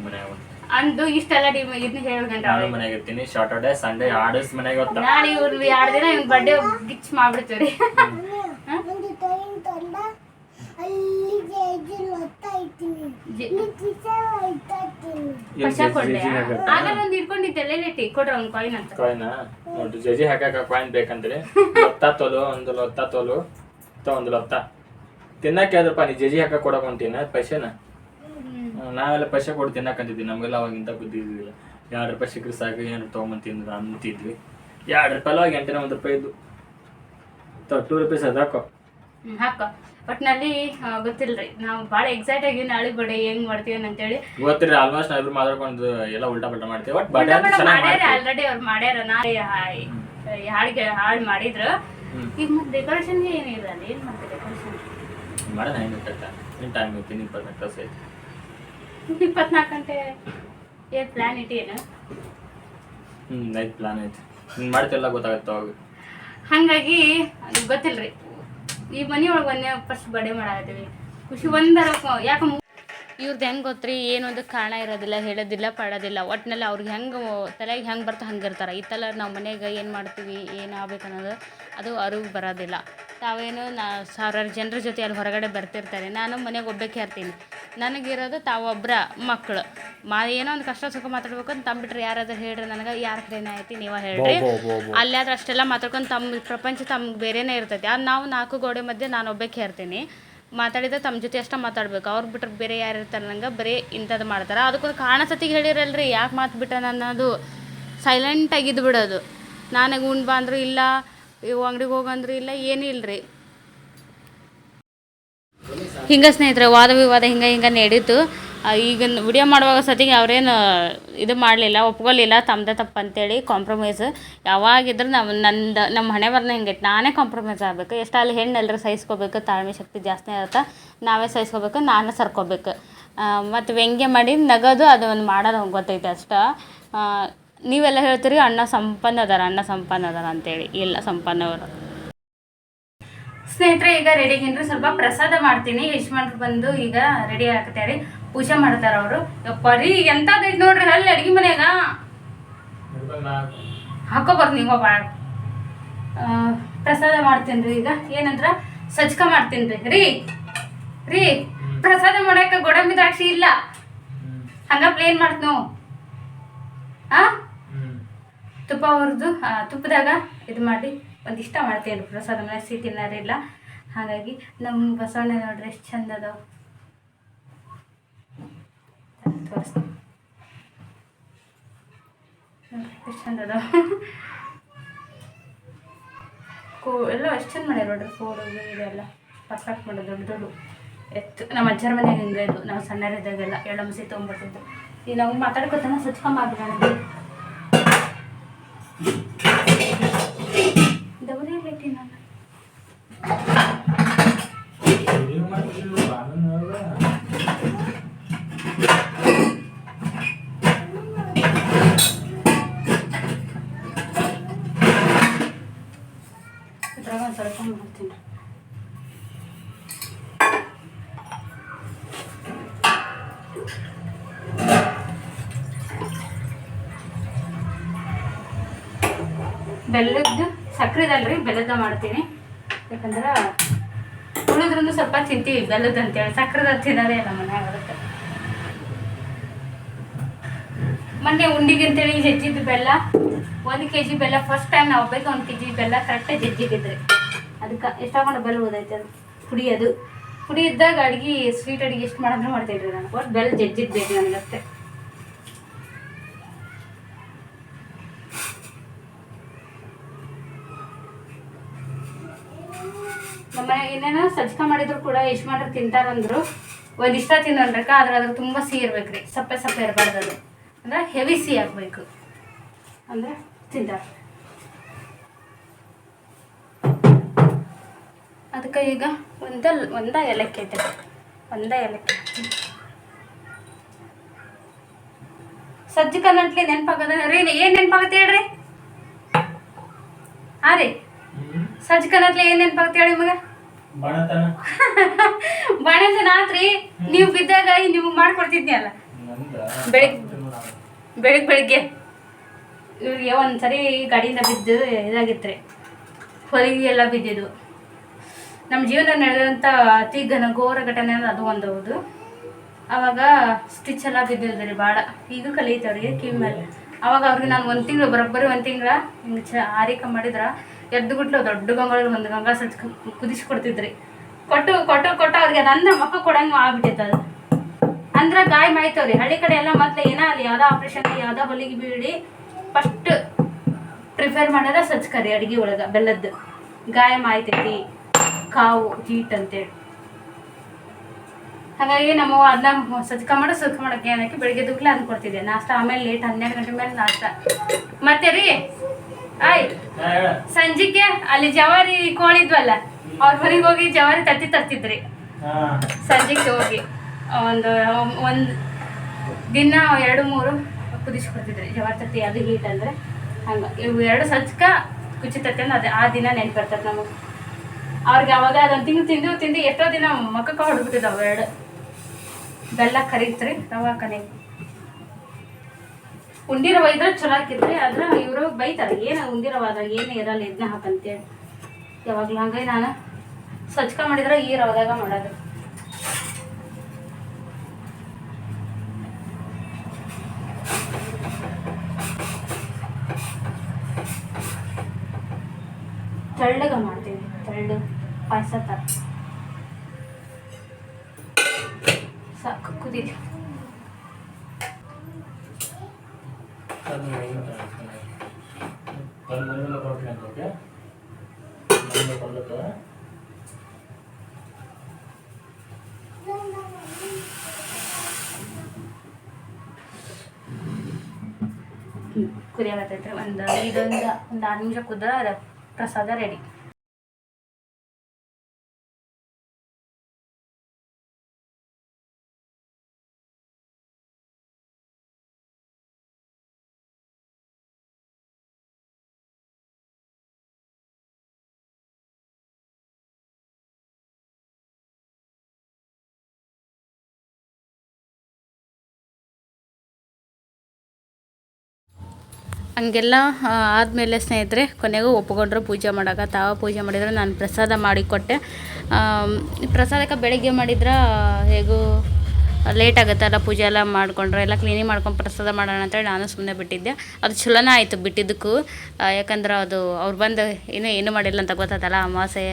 ಮನ್ಯಾಗ. ಅಂದು ಇಷ್ಟೆಲ್ಲ ಡಿ ಇದನ್ನ ಹೇಳ್ಕೊಂಡ್ರ ನಾನು ಮನ್ಯಾಗ ಇರ್ತೀನಿ ಸಾಟರ್ಡೆ ಸಂಡೇ ಆಡಸ್ ಮನ್ಯಾಗ ಗೊತ್ತಾ ನಾಳೆ ಇವ್ರು ಎರಡು ದಿನ ಇವ್ನ ಬರ್ಡೇ ಗಿಚ್ ಮಾಡ್ಬಿಡ್ತೀವ್ರಿ. ಒಂದು ಲೆಟ್ಟಿ ಕೊಡ್ರ ಕಾಯಿನ್ ಅಂತ. ಕಾಯಿನ್ ನೋಡ್ರಿ ಜಜಿ ಹಾಕಾಕ ಕಾಯಿನ್ ಬೇಕಂದ್ರೆ ಲೊತ್ತ ತೋಲು ಒಂದು ಲೊತ್ತ ತೊಲು. ಒಂದು ಲತ್ತ ತಿನ್ನಕ್ಕೆ ಯಾವ್ದಪ್ಪ ನೀ ಜಜಿ ಹಾಕ ಕೊಡಕ್ ಹೊಂಟೀನ ಪೈಸೆನ? ನಾವೆಲ್ಲ ಪೈಸೆ ಕೊಟ್ಟು ತಿನ್ನಕಂತಿದ್ವಿ ನಮಗೆಲ್ಲ ಅವಾಗಿಂತ ಬುದ್ಧಿ ಇದ್ದಿಲ್ಲ ಎರಡು ರೂಪಾಯಿ ಸಿಕ್ಕರೆ ಸಾಕು ಏನು ತೊಗೊಂಬಂದು ತಿಂದ ಅಂತಿದ್ವಿ. ಎರಡು ರೂಪಾಯಿ ಅವಾಗ ಎಂಟನೇ ಒಂದು ರೂಪಾಯಿ ಇದ್ದು. ಟೂ ರುಪೀಸ್ ಅದಾಕೋ ಹಾಕ. ಒಟ್ನಲ್ಲಿ ಗೊತ್ತಿಲ್ರಿ ನಾವು ಭಾಳ ಎಕ್ಸೈಟ್ ಆಗಿ ನಾಳೆ ಬಡೆ ಹೆಂಗ್ ಮಾಡ್ತೀವಿ ಅಂತೇಳಿ. ಗೊತ್ತಿರಿ ಆಲ್ಮೋಸ್ಟ್ ನಾವಿಬ್ರು ಮಾತಾಡ್ಕೊಂಡು ಎಲ್ಲ ಉಲ್ಟಾ ಪಲ್ಟಾ ಮಾಡ್ತೀವಿ ಬಟ್ ಮಾಡ್ಯಾರ ಆಲ್ರೆಡಿ ಅವ್ರು ಮಾಡ್ಯಾರ ನಾ ಹಾಡಿಗೆ ಹಾಳು ಮಾಡಿದ್ರು. ಈಗ ಮತ್ತೆ ಏನು ಏನಿಲ್ಲ ಅಲ್ಲಿ? ಏನು ಮಾಡ್ತೀವಿ ಡೆಕೋರೇಷನ್ ಮಾಡೋಣ ಏನು ಏನು ಟೈಮ್ ಐತಿ ಇಪ್ಪತ್ನಾಲ್ಕು ತಾಸು ಐತಿ ಇಪ್ಪತ್ನಾಲ್ಕು ಗಂಟೆ ಏನ್ ಪ್ಲ್ಯಾನ್ ಇಟ್ಟೇನು ಹ್ಞೂ ನೈಟ್ ಪ್ಲಾನ್ ಐತಿ ನೀನು ಮಾಡ್ತಿಲ್ಲ ಗೊತ್ತಾಗತ್ತೆ ಅವಾಗ. ಹಾಗಾಗಿ ಅದು ಗೊತ್ತಿಲ್ರಿ. ಈ ಮನಿ ಒಳಗೆ ಒಂದೇ ಫಸ್ಟ್ ಬರ್ಡೇ ಮಾಡಾಕತ್ತೀವಿ. ಖುಷಿ ಒಂದರ ಯಾಕೆ ಇವ್ರದ್ದು ಹೆಂಗೆ ಗೊತ್ತ್ರಿ? ಏನೊಂದು ಕಾರಣ ಇರೋದಿಲ್ಲ ಹೇಳೋದಿಲ್ಲ ಪಡೋದಿಲ್ಲ. ಒಟ್ಟಿನಲ್ಲಿ ಅವ್ರಿಗೆ ಹೆಂಗೆ ತಲೆಗೆ ಹೆಂಗೆ ಬರ್ತಾ ಹಂಗೆ ಇರ್ತಾರೆ ಈ ಥರ ನಾವು ಮನೆಗೆ ಏನು ಮಾಡ್ತೀವಿ ಏನು ಆಗ್ಬೇಕು ಅನ್ನೋದು ಅದು ಅರಿವು ಬರೋದಿಲ್ಲ. ತಾವೇನು ನಾ ಸಾವಿರಾರು ಜನರ ಜೊತೆ ಅಲ್ಲಿ ಹೊರಗಡೆ ಬರ್ತಿರ್ತಾರೆ. ನಾನು ಮನೆಗೆ ಒಬ್ಬಕ್ಕೆ ಇರ್ತೀನಿ. ನನಗಿರೋದು ತಾವೊಬ್ಬರ ಮಕ್ಕಳು ಮಾ ಏನೋ ಒಂದು ಕಷ್ಟ ಸುಖ ಮಾತಾಡ್ಬೇಕು ಅಂತ ತಂಬಿಟ್ರೆ ಯಾರಾದ್ರೂ ಹೇಳ್ರಿ ನನಗೆ ಯಾರ ಕಡೆನೇ ಐತಿ ನೀವೇ ಹೇಳ್ರಿ. ಅಲ್ಲಾದ್ರೆ ಅಷ್ಟೆಲ್ಲ ಮಾತಾಡ್ಕೊಂಡು ತಮ್ಮ ಪ್ರಪಂಚ ತಮ್ಗೆ ಬೇರೆನೇ ಇರ್ತೈತಿ. ಅದು ನಾವು ನಾಲ್ಕು ಗೋಡೆ ಮಧ್ಯೆ ನಾನು ಒಬ್ಬಕ್ಕೆ ಇರ್ತೀನಿ. ಮಾತಾಡಿದ್ರೆ ತಮ್ಮ ಜೊತೆ ಅಷ್ಟೇ ಮಾತಾಡ್ಬೇಕು. ಅವ್ರು ಬಿಟ್ರೆ ಬೇರೆ ಯಾರು ಇರ್ತಾರೆ ನಂಗೆ ಬರೀ ಇಂಥದ್ದು ಮಾಡ್ತಾರೆ. ಅದಕ್ಕೊಂದು ಕಾರಣ ಸತಿಗೆ ಹೇಳಿರಲ್ರಿ. ಯಾಕೆ ಮಾತು ಬಿಟ್ಟ ನನ್ನದು ಸೈಲೆಂಟಾಗಿ ಇದ್ದು ಬಿಡೋದು. ನನಗೆ ಉಂಡ್ ಬಾ ಅಂದ್ರು ಇಲ್ಲ ಇವು ಅಂಗಡಿಗೆ ಹೋಗಂದ್ರೆ ಇಲ್ಲ ಏನೂ ಇಲ್ರಿ. ಹಿಂಗೆ ಸ್ನೇಹಿತರೆ ವಾದ ವಿವಾದ ಹಿಂಗೆ ಹಿಂಗೆ ನಡೀತು. ಆ, ಈಗ ವಿಡಿಯೋ ಮಾಡುವಾಗ ಸತಿಗೆ ಅವ್ರೇನು ಇದು ಮಾಡಲಿಲ್ಲ ಒಪ್ಕೊಳ್ಳಿಲ್ಲ ತಮ್ಮದೇ ತಪ್ಪು ಅಂತೇಳಿ ಕಾಂಪ್ರಮೈಸ್ ಯಾವಾಗಿದ್ರು ನಮ್ಮ ನಂದು ನಮ್ಮ ಹಣೆ ಬರ್ನ ಹಿಂಗೈತೆ ನಾನೇ ಕಾಂಪ್ರಮೈಸ್ ಆಗಬೇಕು. ಅಲ್ಲಿ ಹೆಣ್ಣು ಎಲ್ಲರೂ ಸಹಿಸ್ಕೋಬೇಕು ತಾಳ್ಮೆ ಶಕ್ತಿ ಜಾಸ್ತಿ ಇರುತ್ತೆ ನಾವೇ ಸಹಿಸ್ಕೋಬೇಕು ನಾನೇ ಸರ್ಕೋಬೇಕು. ಮತ್ತು ವ್ಯಂಗ್ಯ ಮಾಡಿ ನಗೋದು ಅದು ಒಂದು ಮಾಡೋದು ಗೊತ್ತೈತೆ ಅಷ್ಟೇ. ನೀವೆಲ್ಲ ಹೇಳ್ತೀರಿ ಅಣ್ಣ ಸಂಪನ್ನ ಅದಾರ, ಅಣ್ಣ ಸಂಪನ್ನ ಅದಾರ ಅಂತೇಳಿ ಎಲ್ಲ ಸಂಪನ್ನವರು ಸ್ನೇಹಿತರೆ, ಈಗ ರೆಡಿ ಆಗಿನ್ರಿ ಸ್ವಲ್ಪ ಪ್ರಸಾದ ಮಾಡ್ತೀನಿ. ಯಜಮಾನ್ರು ಬಂದು ಈಗ ರೆಡಿ ಆಗ್ತಾರೆ ಪೂಜೆ ಮಾಡ್ತಾರ ಅವರು. ಪರಿ ಎಂತದೈತ್ ನೋಡ್ರಿ? ಅಲ್ಲಿ ಅಡಿಗೆ ಮನೆಯಾಗ. ಹಾಕೋಬಾರ್ದು ನೀವು ಭಾಳ ಪ್ರಸಾದ ಮಾಡ್ತೀನಿ ಈಗ. ಏನಂದ್ರ? ಸಜ್ಕ ಮಾಡ್ತೀನಿ ರೀ. ರೀ ಪ್ರಸಾದ ಮಾಡಾಕ ಗೋಡಂಬಿ ದ್ರಾಕ್ಷಿ ಇಲ್ಲ. ಹಂಗ ಪ್ಲೇನ್ ಮಾಡ್ತ ಆ? ತುಪ್ಪ ಹುರಿದು ತುಪ್ಪದಾಗ ಇದು ಮಾಡಿ ಒಂದಿಷ್ಟ ಮಾಡ್ತೀನಿ ಪ್ರಸಾದ ಮನೆ ಸಿಹಿ ತಿನ್ನೋರಿಲ್ಲ ಹಾಗಾಗಿ ನಮ್ಮ ಬಸವಣ್ಣ ನೋಡ್ರಿ ಎಷ್ಟು ಚಂದ ಚಂದ ಅದಾವ. ಎಲ್ಲ ಎಷ್ಟು ಚಂದ ಮಾಡ್ಯಾರ ನೋಡ್ರಿ ಕೋಡು ಇದೆಲ್ಲ ಪರ್ಫೆಕ್ಟ್ ಮಾಡೋದು ದೊಡ್ಡ ದೊಡ್ಡ. ಎತ್ತು, ನಮ್ಮ ಅಜ್ಜರ ಮನೆಗೆ ಹಿಂಗೆ ಇದು ನಾವು ಸಣ್ಣರಿದ್ದಾಗೆಲ್ಲ ಎಳ್ಳಮಸಿ ತೊಗೊಂಡ್ಬರ್ತಿದ್ದು ಈಗ ನಾವು ಮಾತಾಡ್ಕೊತಾನ ಮಾಡಿ ನನಗೆ ಬೆಲ್ಲದ್ದು ಸಕ್ಕರೆದಲ್ರಿ ಬೆಲ್ಲದ ಮಾಡ್ತೀನಿ. ಯಾಕಂದ್ರೆ ಉಳಿದ್ರೂ ಸ್ವಲ್ಪ ತಿಂತೀವಿ ಬೆಲ್ಲದ ಅಂತೇಳಿ ಸಕ್ಕರೆದ ತಿನ್ನೋದೇ ನಮ್ಮ ಮನ್ಯಾಗ ಅದಕ್ಕೆ ಮೊನ್ನೆ ಉಂಡಿಗೆ ಅಂತೇಳಿ ಜಜ್ಜಿದ್ದು ಬೆಲ್ಲ, ಒಂದು ಕೆ ಜಿ ಬೆಲ್ಲ ಫಸ್ಟ್ ಟೈಮ್ ನಾವು ಬೇಕು ಒಂದು ಕೆ ಜಿ ಬೆಲ್ಲ ಕರೆಕ್ಟಾಗಿ ಜಜ್ಜಿಗಿದ್ರಿ. ಅದಕ್ಕೆ ಎಷ್ಟಾಗೊಂಡು ಬೆಲ್ಲ ಓದೈತೆ ಅದು? ಕುಡಿಯೋದು ಕುಡಿಯಿದ್ದಾಗ ಅಡ್ಗೆ ಸ್ವೀಟ್ ಅಡುಗೆ ಎಷ್ಟು ಮಾಡಿದ್ರು ಮಾಡ್ತೀನಿ ರೀ ನಾನು. ಒಟ್ಟು ಬೆಲ್ಲ ಜಜ್ಜಿದ್ದು ಬೇಕು ನನಗಷ್ಟೇ. ನಮ್ಮ ಏನೇನೋ ಸಜ್ಕ ಮಾಡಿದ್ರು ಕೂಡ ಯಜಮಾನ್ರು ತಿಂತಾರಂದ್ರು. ಒಂದಿಷ್ಟ ತಿನ್ನೋಲ್ರಕ್ಕ ಆದ್ರೆ ಅದ್ರ ತುಂಬ ಸಿಹಿ ಇರ್ಬೇಕ್ರಿ. ಸಪ್ಪೆ ಸಪ್ಪೆ ಇರಬಾರ್ದು ಅದು. ಅಂದ್ರೆ ಹೆವಿ ಸಿಹಿ ಆಗ್ಬೇಕು. ಅಂದ್ರೆ ತಿಂತಾರ. ಅದಕ್ಕೆ ಈಗ ಒಂದ ಒಂದ ಏಲಕ್ಕಿ ಐತೆ. ಒಂದ ಏಲಕ್ಕಿ. ಸಜ್ಜಕ ಸಜ್ಜಿ ಕನ್ನಟ್ಲಿ ನೆನಪಾಗದ? ರೀ, ಏನು ನೆನಪಾಗತ್ತೆ ಹೇಳ್ರಿ? ಹಾಂ ರೀ. ಸಜ್ಜಿ ನಟ್ಲಿ ಏನು ನೆನ್ಪಾಗತ್ತೆ ಹೇಳಿ ನಿಮಗೆ? ಬಾಣತನ ಬಣತನ ಆತ್ರಿ ನೀವು ಬಿದ್ದಾಗ ನಿಮ್ಗೆ ಮಾಡ್ಕೊಡ್ತಿದ್ನಿ ಅಲ್ಲ. ಬೆಳಿಗ್ಗೆ ಬೆಳಿಗ್ಗೆ ಬೆಳಿಗ್ಗೆ. ಇವ್ರಿಗೆ ಒಂದ್ಸರಿ ಗಾಡಿಯಿಂದ ಬಿದ್ದು ಇದಾಗಿತ್ತು ರೀ ಹೊಲಿಗೆ ಎಲ್ಲ ಬಿದ್ದಿದ್ದು. ನಮ್ಮ ಜೀವನದಲ್ಲಿ ನಡೆದಂಥ ಅತಿ ಘನಘೋರ ಘಟನೆ ಅದು ಒಂದು ಹೌದು. ಅವಾಗ ಸ್ಟಿಚ್ ಎಲ್ಲ ಬಿದ್ದಿದ್ರಿ ರೀ ಭಾಳ ಈಗ ಕಲಿತವ್ರಿಗೆ ಕಿವಿ ಮೇಲೆ ಅವಾಗ ಅವ್ರಿಗೆ ನಾನು ಒಂದು ತಿಂಗಳು ಬರೋಬ್ಬರಿ ಒಂದು ತಿಂಗಳ ಹಿಂಗೆ ಚ ಆರೈಕೆ ಮಾಡಿದ್ರೆ ಎದ್ದು ಗುಟ್ಲು ದೊಡ್ಡ ಗಂಗಾಳ ಒಂದು ಗಂಗಾ ಸಚ್ ಕುದಿಸಿ ಕೊಡ್ತಿದ್ರಿ. ಕೊಟ್ಟು ಕೊಟ್ಟು ಕೊಟ್ಟು ಅವ್ರಿಗೆ ನನ್ನ ಮಕ್ಕ ಕೊಡಂಗೆ ಆಗ್ಬಿಟ್ಟಿತ್ತು ಅದು. ಅಂದ್ರೆ ಗಾಯ ಮಾಯ್ತವ್ರಿ, ಹಳ್ಳಿ ಕಡೆ ಎಲ್ಲ ಮತ್ತೆ ಏನೋ ಅಲ್ಲಿ ಯಾವ್ದೋ ಆಪ್ರೇಷನ್ ಯಾವ್ದೋ ಹೊಲಿಗೆ ಬೀಳಿ ಫಸ್ಟ್ ಪ್ರಿಫೇರ್ ಮಾಡೋದ ಸಜ್ಕರಿ ಅಡಿಗೆ ಒಳಗೆ, ಬೆಲ್ಲದ್ದು. ಗಾಯ ಮಾಯ್ತೈತಿ, ಕಾವು, ಜೀಟ್ ಅಂತೇಳಿ. ಹಾಗಾಗಿ ನಮ್ಮ ಅದನ್ನ ಸಜ್ಕ ಮಾಡೋ, ಸಜ್ಕ ಮಾಡೋಕೆ ಏನಕ್ಕೆ ಬೆಳಿಗ್ಗೆ ದುಗ್ಲ ಅಂದ್ಕೊಡ್ತಿದ್ದೆ ನಾಷ್ಟ ಆಮೇಲೆ ಲೇಟ್ ಹನ್ನೆರಡು ಗಂಟೆ ಮೇಲೆ ನಾಷ್ಟ. ಮತ್ತೆ ರೀ ಆಯ್. ಸಂಜಿಕೆ ಅಲ್ಲಿ ಜವಾರಿ ಕೋಳಿದ್ವಲ್ಲ ಅವ್ರ ಮನೆಗೆ ಹೋಗಿ ಜವಾರಿ ತತ್ತಿ ತರ್ತಿದ್ರಿ. ಸಂಜೆಗೆ ಹೋಗಿ ಒಂದು ಒಂದು ದಿನ ಎರಡು ಮೂರು ಕುದಿಸ್ಕೊಡ್ತಿದ್ರಿ ಜವಾರಿ ತತ್ತಿ ಅದು ಹೀಟ್ ಅಂದ್ರೆ. ಹಂಗೆ ಇವು ಎರಡು ಸಜ್ಕ ಕುಚಿ ತತ್ತಿ ಅಂದ್ರೆ ಅದೇ ಆ ದಿನ ನೆನ್ಪಿರ್ತದೆ ನಮಗೆ. ಅವ್ರಿಗೆ ಅವಾಗ ಅದೊಂದು ತಿಂದು ತಿಂದು ತಿಂದು ಎಷ್ಟೋ ದಿನ ಮಕ್ಕಕ್ಕೆ ಹೊಡ್ಬಿಟ್ಟಿದ್ದಾವೆ ಎರಡು. ಬೆಲ್ಲ ಕರಿತ್ರಿ ರವಾ ಕನೆ ಉಂಡಿ ರವ ಇದ್ರೆ ಚಲೋ ಆಕಿದ್ರಿ ಆದ್ರೆ ಇವರು ಬೈತಾರೆ, ಏನು ಉಂಡಿ ರವ ಅದ್ರಾಗ ಏನು ಇರಲ್ಲ ಇದನ್ನ ಹಾಕಂತೇಳಿ ಯಾವಾಗಲೂ ಹಂಗೆ ನಾನು ಸಜ್ಕ ಮಾಡಿದ್ರೆ ಈ ರವದಾಗ ಮಾಡೋದು. ತೆಳ್ಳಗ ಮಾಡ್ತೀವಿ, ತೆಳ್ಳು, ಪಾಯಸ ಥರ ಸಾಕು ಕುದೀಲಿ ಕುದಿಯಾಗತ್ತೈತ್ರಿ ಒಂದು ಐದರಿಂದ ಒಂದು ಆರು ನಿಮಿಷ ಕುದ್ರ ಪ್ರಸಾದ ರೆಡಿ ಹಂಗೆಲ್ಲ ಆದಮೇಲೆ ಸ್ನೇಹಿತರೆ, ಕೊನೆಗೂ ಒಪ್ಕೊಂಡ್ರು ಪೂಜೆ ಮಾಡೋಕೆ. ತಾವ ಪೂಜೆ ಮಾಡಿದ್ರು ನಾನು ಪ್ರಸಾದ ಮಾಡಿಕೊಟ್ಟೆ. ಪ್ರಸಾದಕ್ಕೆ ಬೆಳಗ್ಗೆ ಮಾಡಿದ್ರೆ, ಹೇಗೂ? ಲೇಟ್ ಆಗುತ್ತಲ್ಲ ಪೂಜೆ ಎಲ್ಲ ಮಾಡಿಕೊಂಡ್ರೆ ಎಲ್ಲ ಕ್ಲೀನಿಂಗ್ ಮಾಡ್ಕೊಂಡು ಪ್ರಸಾದ ಮಾಡೋಣ ಅಂತೇಳಿ ನಾನು ಸುಮ್ಮನೆ ಬಿಟ್ಟಿದ್ದೆ. ಅದು ಚಲೋನೇ ಆಯಿತು ಬಿಟ್ಟಿದ್ದಕ್ಕೂ. ಯಾಕಂದ್ರೆ ಅದು ಅವ್ರು ಬಂದು ಇನ್ನೂ ಏನು ಮಾಡಿಲ್ಲ ಅಂತ ಗೊತ್ತಾತಲ್ಲ ಅಮಾವಾಸ್ಯೆ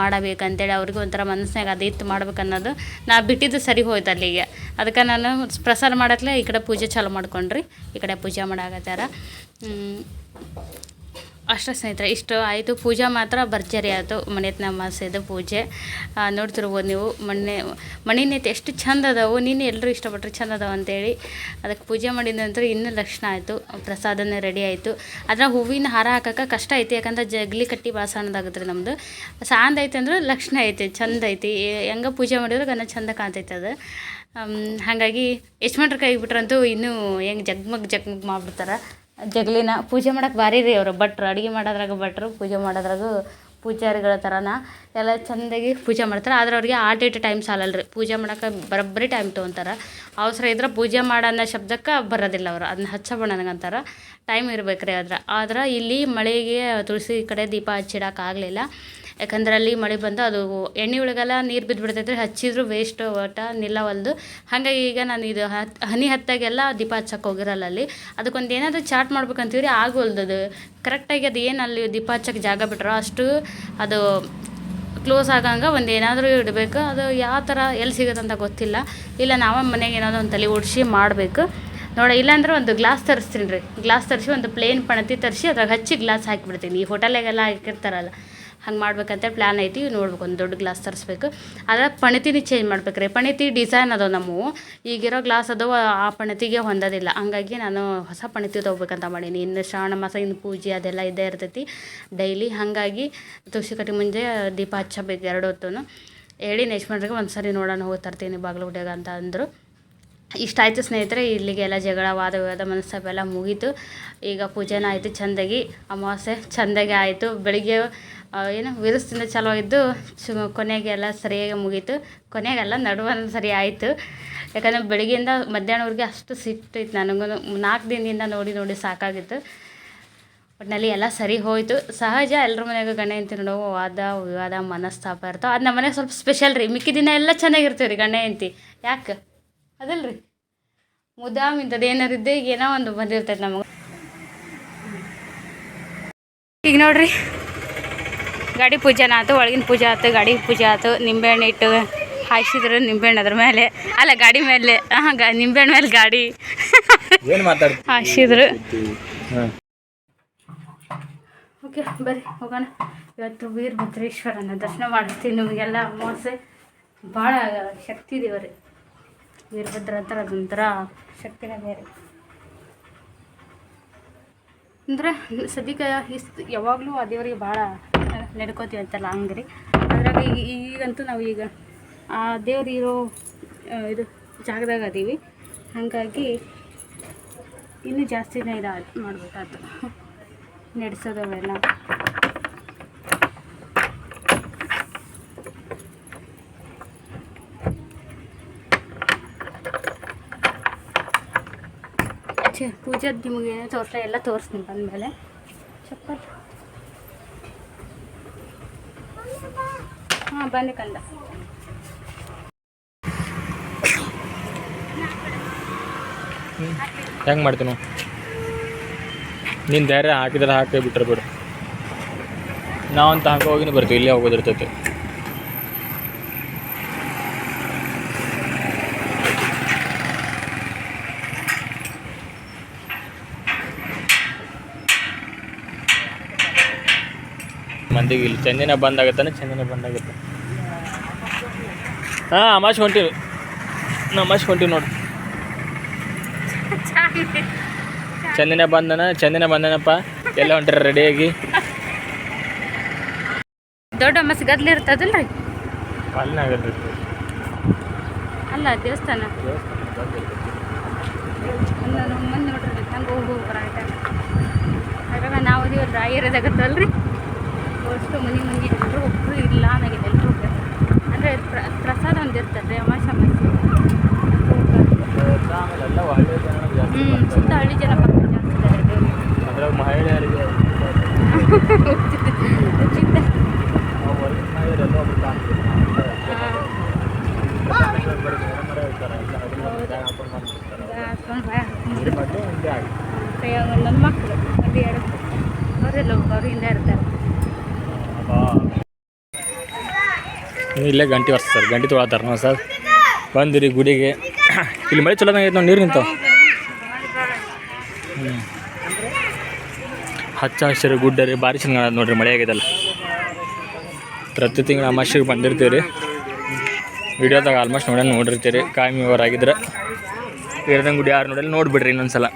ಮಾಡಬೇಕಂತೇಳಿ ಅವ್ರಿಗೂ ಒಂಥರ ಮನಸ್ಸಿನಾಗ ಅದು ಇತ್ತು ಮಾಡ್ಬೇಕನ್ನೋದು. ನಾ ಬಿಟ್ಟಿದ್ದು ಸರಿ ಹೋಯ್ತು ಅಲ್ಲಿಗೆ. ಅದಕ್ಕೆ ನಾನು ಪ್ರಸಾದ ಮಾಡತ್ಲೆ ಈ ಕಡೆ ಪೂಜೆ ಚಾಲು ಮಾಡ್ಕೊಂಡ್ರಿ, ಈ ಕಡೆ ಪೂಜೆ ಮಾಡಾಕತ್ತಾರ. ಅಷ್ಟೇ ಸ್ನೇಹಿತರೆ, ಇಷ್ಟು ಆಯಿತು. ಪೂಜೆ ಮಾತ್ರ ಭರ್ಜರಿ ಆಯಿತು. ಮನೆತ್ನ ಮಾಸದ ಪೂಜೆ. ನೋಡ್ತಿರ್ಬೋದು ನೀವು ಮಣ್ಣೆ ಮಣ್ಣಿನೈತೆ ಎಷ್ಟು ಚಂದ ಅದಾವು. ನೀನು ಎಲ್ಲರೂ ಇಷ್ಟಪಟ್ಟರೆ ಚಂದ ಅದಾವು ಅಂತೇಳಿ. ಅದಕ್ಕೆ ಪೂಜೆ ಮಾಡಿದ ನಂತರ ಇನ್ನೂ ಲಕ್ಷಣ ಆಯಿತು. ಪ್ರಸಾದನೇ ರೆಡಿ ಆಯಿತು. ಅದರ ಹೂವಿನ ಹಾರ ಹಾಕಕ್ಕೆ ಕಷ್ಟ ಐತಿ. ಯಾಕಂದ್ರೆ ಜಗ್ಲಿ ಕಟ್ಟಿ ಭಾಳ ಸಣ್ಣದಾಗುತ್ತೆ ರೀ ನಮ್ಮದು ಸಾಂದ್ ಐತೆ ಅಂದ್ರೆ ಲಕ್ಷಣ ಐತಿ. ಚಂದ ಐತಿ. ಹೆಂಗೆ ಪೂಜೆ ಮಾಡಿದ್ರೆ ಗನ ಚಂದ ಕಾಣ್ತೈತೆ ಅದು. ಹಾಗಾಗಿ ಹಾಗಾಗಿ ಯಜಮಾನ್ರ ಕೈಗೆ ಬಿಟ್ರಂತೂ ಇನ್ನೂ ಹೆಂಗೆ ಜಗ್ಮಗ್ ಜಗ್ಮಗ್ ಮಾಡ್ಬಿಡ್ತಾರೆ. ಜಗ್ಲಿನ ಪೂಜೆ ಮಾಡಕ್ಕೆ ಭಾರಿ ರೀ ಅವರು. ಭಟ್ರು ಅಡುಗೆ ಮಾಡೋದ್ರಾಗ ಭಟ್ರು, ಪೂಜೆ ಮಾಡೋದ್ರಾಗೂ ಪೂಜಾರಿಗಳ ಥರನ ಎಲ್ಲ ಚೆಂದಾಗಿ ಪೂಜೆ ಮಾಡ್ತಾರೆ. ಆದ್ರೆ ಅವ್ರಿಗೆ ಆ ಡೇಟ್ ಟೈಮ್ ಸಾಲಲ್ಲ ರೀ ಪೂಜೆ ಮಾಡೋಕೆ ಬರೋಬ್ಬರಿ ಟೈಮ್ ತೊಗೊತಾರೆ. ಅವಸರ ಇದ್ರೆ ಪೂಜೆ ಮಾಡೋ ಅನ್ನೋ ಶಬ್ದಕ್ಕೆ ಬರೋದಿಲ್ಲ ಅವರು. ಅದನ್ನ ಹಚ್ಚ ನನಗಂತಾರೆ ಟೈಮ್ ಇರ್ಬೇಕು ರೀ ಅದ್ರ ಆದ್ರೆ ಇಲ್ಲಿ ಮಳೆಗೆ ತುಳಸಿ ಕಡೆ ದೀಪ ಹಚ್ಚಿಡಕ್ಕೆ ಆಗಲಿಲ್ಲ. ಯಾಕಂದ್ರೆ ಅಲ್ಲಿ ಮಳೆ ಬಂದು ಅದು ಎಣ್ಣೆ ಒಳಗೆಲ್ಲ ನೀರು ಬಿದ್ದುಬಿಡ್ತೈತೆ ಹಚ್ಚಿದ್ರು ವೇಸ್ಟ್ ಒಟ್ಟು ನಿಲ್ಲವಲ್ದು ಹಾಗಾಗಿ ಈಗ ನಾನು ಇದು ಹತ್, ಹನಿ ಹತ್ತಾಗೆಲ್ಲ ದೀಪ ಹಚ್ಚಕ್ಕೆ ಹೋಗಿರಲ್ಲ ಅಲ್ಲಿ. ಅದಕ್ಕೊಂದು ಏನಾದರೂ ಚಾಟ್ ಮಾಡ್ಬೇಕಂತೀವ್ರಿ ಆಗೋಲ್ದು ಅದು ಕರೆಕ್ಟಾಗಿ ಅದು ಏನು ಅಲ್ಲಿ ದೀಪ ಹಚ್ಚಕ್ಕೆ ಜಾಗ ಬಿಟ್ರೋ ಅಷ್ಟು ಅದು ಕ್ಲೋಸ್ ಆಗಂಗೆ ಒಂದು ಏನಾದರೂ ಇಡಬೇಕು. ಅದು ಯಾವ ಥರ ಎಲ್ಲಿ ಸಿಗುತ್ತೆ ಅಂತ ಗೊತ್ತಿಲ್ಲ. ಇಲ್ಲ ನಾವೇ ಮನೆಗೆ ಏನಾದರೂ ಒಂದು ತಲೆ ಓಡಿಸಿ ಮಾಡಬೇಕು. ನೋಡ ಇಲ್ಲಾಂದ್ರೆ ಒಂದು ಗ್ಲಾಸ್ ತರಿಸ್ತೀನಿ ರೀ. ಗ್ಲಾಸ್ ತರಿಸಿ ಒಂದು ಪ್ಲೇನ್ ಪಣತಿ ತರಿಸಿ ಅದ್ರಾಗ ಹಚ್ಚಿ ಗ್ಲಾಸ್ ಹಾಕಿಬಿಡ್ತೀನಿ. ಈ ಹೋಟೆಲಾಗೆಲ್ಲ ಹಾಕಿರ್ತಾರಲ್ಲ. ಹಂಗೆ ಮಾಡ್ಬೇಕಂತ ಪ್ಲ್ಯಾನ್ ಐತಿ ನೋಡ್ಬೇಕು, ಒಂದು ದೊಡ್ಡ ಗ್ಲಾಸ್ ತರಿಸ್ಬೇಕು. ಅದ್ರಾಗ ಪಣತಿನಿ ಚೇಂಜ್ ಮಾಡ್ಬೇಕು ರೀ. ಪಣತಿ ಡಿಸೈನ್ ಅದಾವ ನಮ್ಮವು ಈಗಿರೋ ಗ್ಲಾಸ್ ಅದಾವ, ಆ ಪಣತಿಗೆ ಹೊಂದೋದಿಲ್ಲ. ಹಂಗಾಗಿ ನಾನು ಹೊಸ ಪಣತಿ ತೊಗೋಬೇಕಂತ ಮಾಡೀನಿ. ಇನ್ನು ಶ್ರಾವಣ ಮಾಸ, ಇನ್ನು ಪೂಜೆ ಅದೆಲ್ಲ ಇದ್ದೇ ಇರ್ತೈತಿ. ಡೈಲಿ ಹಾಗಾಗಿ ತುಳಸಿ ಕಟ್ಟಿ ಮುಂಜೆ ದೀಪ ಹಚ್ಚಬೇಕು ಎರಡು ಹೊತ್ತು ಹೇಳಿ ಯಜಮಾನ್ರಿಗೆ ಒಂದು ಸರಿ ನೋಡೋಣ, ಹೋಗಿ ತರ್ತೀನಿ ಬಾಗಿಲು ಗುಡಿಯಾಗ ಅಂತ ಅಂದರು. ಇಷ್ಟ ಆಯಿತು ಸ್ನೇಹಿತರೆ ಇಲ್ಲಿಗೆ ಎಲ್ಲ ಜಗಳ ವಾದ ವಿವಾದ ಮನಸ್ಸವೆಲ್ಲ ಮುಗೀತು. ಈಗ ಪೂಜೆನ ಆಯಿತು, ಚೆಂದಾಗಿ. ಅಮಾವಾಸ್ಯೆ ಚೆಂದಾಗಿ ಆಯಿತು. ಬೆಳಿಗ್ಗೆ ಏನು ವಿರಸದಿಂದ ಚಲೋ ಆಗಿದ್ದು ಸು ಕೊನೆಗೆಲ್ಲ ಸರಿಯಾಗಿ ಮುಗೀತು. ಕೊನೆಗೆಲ್ಲ ನಡುವಲ್ಲಿ ಸರಿ ಆಯಿತು. ಯಾಕಂದರೆ ಬೆಳಗ್ಗೆಯಿಂದ ಮಧ್ಯಾಹ್ನವರೆಗೆ ಅಷ್ಟು ಸಿಟ್ಟಿತ್ತು ನನಗೂ. ನಾಲ್ಕು ದಿನದಿಂದ ನೋಡಿ ನೋಡಿ ಸಾಕಾಗಿತ್ತು. ಒಟ್ಟಿನಲ್ಲಿ ಎಲ್ಲ ಸರಿ ಹೋಯಿತು. ಸಹಜ ಎಲ್ಲರ ಮನೆಯಾಗ ಗಂಡ ಅಂತ ನೋಡೋ ವಾದ, ವಿವಾದ, ಮನಸ್ತಾಪ ಇರ್ತಾವೆ. ಅದು ನಮ್ಮ ಮನೆಗೆ ಸ್ವಲ್ಪ ಸ್ಪೆಷಲ್ ರೀ. ಮಿಕ್ಕಿ ದಿನ ಎಲ್ಲ ಚೆನ್ನಾಗಿರ್ತೀವಿ ರೀ ಗಂಡ ಅಂತಿ ಯಾಕೆ? ಅದಲ್ಲ ರೀ ಮುದಾಮ್ ಇಂಥದ್ದು ಏನಾರು ಇದ್ದೇ ಈಗ ಏನೋ ಒಂದು ಬಂದಿರ್ತೈತೆ ನಮಗೆ. ಈಗ ನೋಡ್ರಿ. ಗಾಡಿ ಪೂಜೆನ ಆಯ್ತು ಒಳಗಿನ ಪೂಜೆ ಆಯ್ತು ಗಾಡಿ ಪೂಜೆ ಆಯ್ತು ನಿಂಬೆಹಣ್ಣು ಇಟ್ಟು ಹಾಯಿಸಿದ್ರು ನಿಂಬೆಹಣ್ಣು ಅದ್ರ ಮೇಲೆ. ಅಲ್ಲ ಗಾಡಿ ಮೇಲೆ ಹಾಂ ಗಾ ನಿಂಬೆಹಣ್ಣು ಮೇಲೆ ಗಾಡಿ. ಹಾಯಿಸಿದ್ರು. ಓಕೆ ಬರ್ರಿ ಹೋಗೋಣ. ಇವತ್ತು ವೀರಭದ್ರೇಶ್ವರನ ದರ್ಶನ ಮಾಡಿಸ್ತೀವಿ ನಿಮಗೆಲ್ಲ ಅಮಾವಾಸ್ಯೆ. ಭಾಳ ಶಕ್ತಿ ದೇವ್ರಿ ವೀರಭದ್ರ ಅಂತಾರೆ ಅದೊಂಥರ ಶಕ್ತಿನೇ ಬೇರೆ. ಅಂದ್ರೆ ಸದ್ಯಕ್ಕೆ ಇಸ್ ಯಾವಾಗಲೂ ಆ ದೇವರಿಗೆ ಭಾಳ ನಡ್ಕೋತೀವಿ ಅಂತಲ್ಲ ಹಂಗೆ ರೀ ಅದ್ರಾಗ ಈಗ ಈಗಂತೂ ನಾವು ಈಗ, ಆ ದೇವ್ರು ಇರೋ ಇದು ಜಾಗದಾಗ ಅದೀವಿ. ಹಾಗಾಗಿ ಇನ್ನೂ ಜಾಸ್ತಿನೇ ಇದು ಮಾಡ್ಬೇಕಾಯ್ತು ನಡೆಸೋದವೆಲ್ಲ. ಅವೆಲ್ಲ ಪೂಜೆ ನಿಮಗೆ ಏನೇ ತೋರಿಸ್ತಾ ಎಲ್ಲ ತೋರಿಸ್ತೀನಿ ಬಂದಮೇಲೆ. ಚಪ್ಪಲ್. ಹಾಂ ಬನ್ನಿ ಕಂದ. ಹೆಂಗೆ ಮಾಡ್ತೀನಿ? ನಿನ್ನ ಧೈರ್ಯ ಹಾಕಿದ್ರೆ ಹಾಕಿ ಬಿಟ್ರೆ ಬಿಡು. ನಾವಂತ ಹಾಕೋ ಹೋಗಿನ ಬರ್ತೀವಿ, ಇಲ್ಲೇ ಹೋಗೋದಿರ್ತೈತೆ. ಮಂದಿಗೆ ಇಲ್ಲಿ. ಚಂದಿನ ಬಂದಾಗತ್ತಾನೆ ಚಂದಿನ ಬಂದಾಗತ್ತೆ. ಹಾಂ ಅಮಾಶ್ ಹೊಂಟಿವಿ ಅಮಾಶ್ ಹೊಂಟಿವಿ ನೋಡಿ. ಚಂದಿನ ಬಂದನ ಚಂದಿನ ಬಂದನಪ್ಪ. ಎಲ್ಲ ಹೊಂಟ್ರ ರೆಡಿಯಾಗಿ ದೊಡ್ಡ ಅಮ್ಮ ಗದ್ಲಿ ಇರ್ತದಲ್ಲ ರೀ ಅಲ್ಲ ದೇವಸ್ಥಾನ. ನಮ್ಮ ಮುಂದೆ ನೋಡ್ರಿ ಹಂಗೆ ಹೋಗಿ ಹೋಗಿ ಬರಾಟ ನಾವು ಅಷ್ಟು ಮನೆ ಮನೆಗೆ ಎಲ್ಲರೂ ಒಬ್ಬರು ಇಲ್ಲ ಅನ್ನೋಗಿದೆ ಎಲ್ಲರೂ ಅಂದರೆ ಪ್ರಸಾದ ಒಂದು ಇರ್ತದೆ ಒಳ್ಳೆ ಜಾಸ್ತಿ ಹ್ಞೂ ಸುತ್ತ ಹಳ್ಳಿ ಜನ ಭಕ್ತರು ಜಾಸ್ತಿ ಇದ್ದಾರೆ. ಒಂದೊಂದು ಮಕ್ಕಳು ಅದು ಎರಡು ಅವರೆಲ್ಲ ಅವ್ರು ಹಿಂದೆ ಇರ್ತಾರೆ. ಇಲ್ಲೇ ಗಂಟೆ ಸರ್, ಗಂಟೆ ತೊಗೊಳತ್ತಾರ ನಾವು ಸರ್. ಬಂದಿರಿ ಗುಡಿಗೆ. ಇಲ್ಲಿ ಮಳೆ ಚಲೋ ಆಗೈತೆ ನೋಡಿ ನೀರು ನಿಂತಾವ ಹಚ್ಚ ಹಸಿರು ಗುಡ್ಡ ರೀ ಭಾರಿ ಚೆನ್ನಾಗಿ ನೋಡ್ರಿ ಮಳೆ ಆಗಿದಲ್ಲ ಪ್ರತಿ ತಿಂಗಳು ಅಮಾಶಿಗೆ ಬಂದಿರ್ತೀವಿ ರೀ ವಿಡಿಯೋದಾಗ ಆಲ್ಮೋಸ್ಟ್ ನೋಡೋಣ ನೋಡಿರ್ತೀರಿ ಕಾಯಿ ಆಗಿದ್ರೆ. ವೀರನ ಗುಡಿ ಯಾರು ನೋಡಲ್ಲ ನೋಡಿಬಿಡ್ರಿ ಇನ್ನೊಂದ್ಸಲ.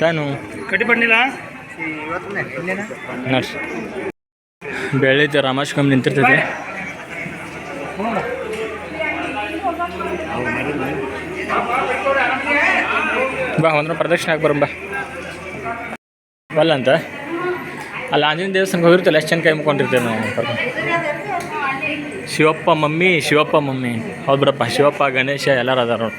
ತಾನು ಕಟ್ಟಿ ಬಂದಿಲ್ಲ ಬೆಳಗ್ಗೆ ರಮೇಶ್ ಕಮ್ಮಿ ನಿಂತಿರ್ತೈತಿ. ಬಾ ಒಂದ್ರ ಪ್ರದಕ್ಷಿಣೆ ಹಾಕಿ ಬರಂಬ ಬಲ್ಲ ಅಂತ ಅಲ್ಲಿ ಆಂಜನೇಯ ದೇವಸ್ಥಾನಕ್ಕೆ ಹೋಗಿರ್ತಲ್ಲ ಎಷ್ಟು ಚೆನ್ನ ಕೈ ಮುಕೊಂಡಿರ್ತೇವೆ ನಾವು? ಕರ್ಕೊಂಡು. Shivappa mummy Shivappa mummy. ಹೌದು ಬಿಡಪ್ಪ ಶಿವಪ್ಪ ಗಣೇಶ ಎಲ್ಲರೂ ಅದಾರ ನೋಡಿ.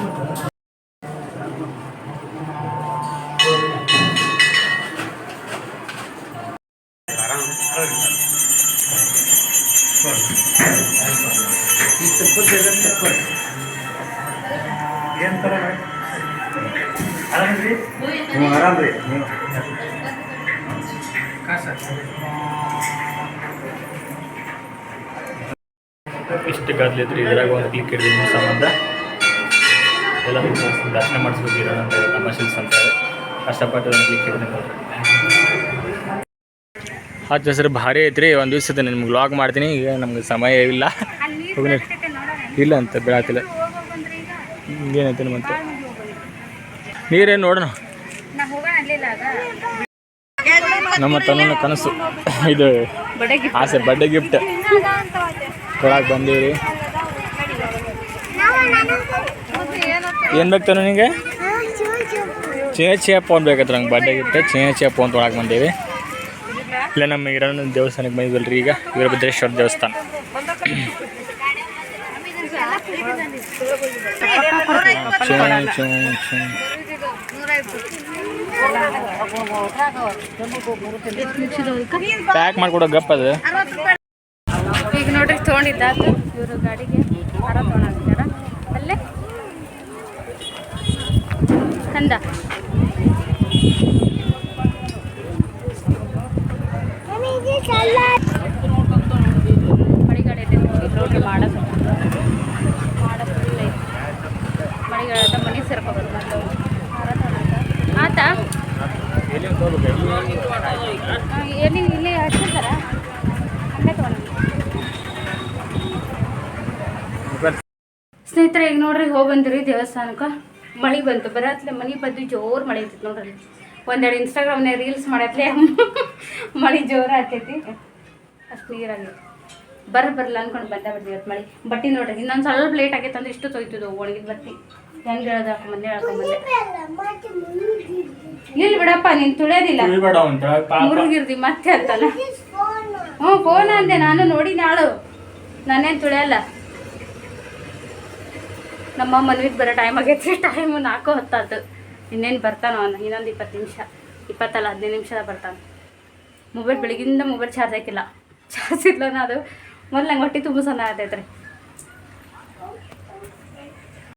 ಇಷ್ಟು ತಪ್ಪದೆಲ್ಲ ಕೊಡಿ ಇದ್ರಾಗ ಒಂದು ಕ್ಲಿಕ್ ಹಿಡಿದಿನ ಸಂಬಂಧ. ಎಲ್ಲ ದರ್ಶನ ಮಾಡಿಸ್ಬೇಕು ಇರೋದಂತ ಅಂತ ತಮಾಷೆ ಕಷ್ಟಪಟ್ಟು ಒಂದು ಕ್ಲಿಕ್ ಹಿಡಿದ ಹತ್ತು ಹೆಸರು ಭಾರಿ ಐತ್ರಿ. ಒಂದು ದಿವ್ಸದ ನಿಮ್ಗೆ ಲಾಗ್ ಮಾಡ್ತೀನಿ. ಈಗ ನಮ್ಗೆ ಸಮಯ ಇಲ್ಲ. ಇಲ್ಲ ಅಂತ ಬೆಳತಿಲ್ಲ. ಏನೈತೆ ಮತ್ತೆ ನೀರೇನು ನೋಡೋಣ? ನಮ್ಮ ತನ್ನ ಕನಸು. ಇದು ಆಸೆ ಬರ್ಡೇ ಗಿಫ್ಟ್ ಕೊಡಕ್ಕೆ ಬಂದೀವಿ ಏನು ಬೇಕು ತಾನು ನಿಂಗೆ? ಚೇಂಜ್ ಚೇ ಫೋನ್ ನಂಗೆ ಬರ್ಡೇ ಗಿಫ್ಟ್ ಚೇಂಜ್ ಚೇ ಫೋನ್ ತೊಗೊಳಕ್ಕೆ ಬಂದೀವಿ. ಇಲ್ಲ, ನಮ್ಮ ಇರೋನ ದೇವಸ್ಥಾನಕ್ಕೆ ಬಂದಿದ್ವಲ್ರಿ ಈಗ, ವೀರಭದ್ರೇಶ್ವರ ದೇವಸ್ಥಾನ. ಪ್ಯಾಕ್ ಮಾಡ್ಕೊಡ ಗಪ್ಪ ಅದು. ಈಗ ನೋಡ್ರಿ, ತಗೊಂಡಿದ್ದ ಇವರು ಗಾಡಿಗೆ ಅಲ್ಲೇ. ಕಂದ ಮಳಿಗಾಡ ಐತೆ ನೋಡ್ರಿ ಮಾಡೋದು ಮಾಡೋದು full ಐತೆ ಮಳಿಗಾಡ ಮನೆ ಸೇರ್ಕೋಬೇಕು ಮತ್ತು ಹಾರ ತೊಗೊಂಡ ಆತಾ ಎಲ್ಲಿ ಅಲ್ಲೇ ತೊಗೊಂಡು ಸ್ನೇಹಿತರೆ, ಈಗ ನೋಡ್ರಿ, ಹೋಗಿ ಬಂದ್ರಿ ದೇವಸ್ಥಾನಕ್ಕೆ. ಮಳೆ ಬಂತು. ಬರತ್ಲೆ ಮನೆ ಬಂದು ಜೋರು ಮಳೆ ಇರ್ತೈತೆ ನೋಡ್ರಿ. ಒಂದೆರಡು ಇನ್ಸ್ಟಾಗ್ರಾಮ್ನಾಗ ರೀಲ್ಸ್ ಮಾಡತ್ಲೆ ಮಳೆ ಜೋರು ಆಗ್ತೈತಿ ಅಷ್ಟು ನೀರಾಗಿ ಬರ್ ಬರಲ್ಲ ಅನ್ಕೊಂಡು ಬಂದ ಬಿಡ್ತೀವಿ ಇವತ್ತು ಮಳೆ. ಬಟ್ಟೆ ನೋಡ್ರಿ ಇನ್ನೊಂದು ಸ್ವಲ್ಪ ಲೇಟ್ ಆಗೈತೆ ಅಂದ್ರೆ ಇಷ್ಟು ತೊಯ್ತದ ಒಣಗಿದ ಬತ್ತಿ ಹೆಂಗೆ ಹೇಳೋದು ಹಾಕೊಂಬಂದೆ ಹೇಳ್ಕೊಂಬಂದೆ ಇಲ್ಲಿ ಬಿಡಪ್ಪ ನೀನು ತುಳಿಯೋದಿಲ್ಲ. ಮುರುಗಿರ್ದಿ ಮತ್ತೆ ಅಂತಲ್ಲ ಹ್ಞೂ ಫೋನ್ ಅಂದೆ. ನಾನು ನೋಡಿ ನಾಳು. ನಾನೇನು ತುಳಿಯಲ್ಲ. ನಮ್ಮ ಮನ್ವಿಗೆ ಬರೋ ಟೈಮ್ ಆಗೈತಿ. ಟೈಮು ನಾಲ್ಕು ಹೊತ್ತಾತು. ಇನ್ನೇನು ಬರ್ತಾನೋ ಅವನು? ಇನ್ನೊಂದು ಇಪ್ಪತ್ತು ನಿಮಿಷ, ಇಪ್ಪತ್ತಲ್ಲ ಹದಿನೈದು ನಿಮಿಷದ ಬರ್ತಾನೆ. ಮೊಬೈಲ್ ಬೆಳಗಿಂದ ಮೊಬೈಲ್ ಚಾರ್ಜ್ ಹಾಕಿಲ್ಲ. ಚಾರ್ಜ್ ಇಲ್ಲ ಅದು. ಮೊದಲು ನಂಗೆ ಹೊಟ್ಟೆ ತುಂಬ ಸಣ್ಣ ಆಗ್ತೈತೆ ರೀ.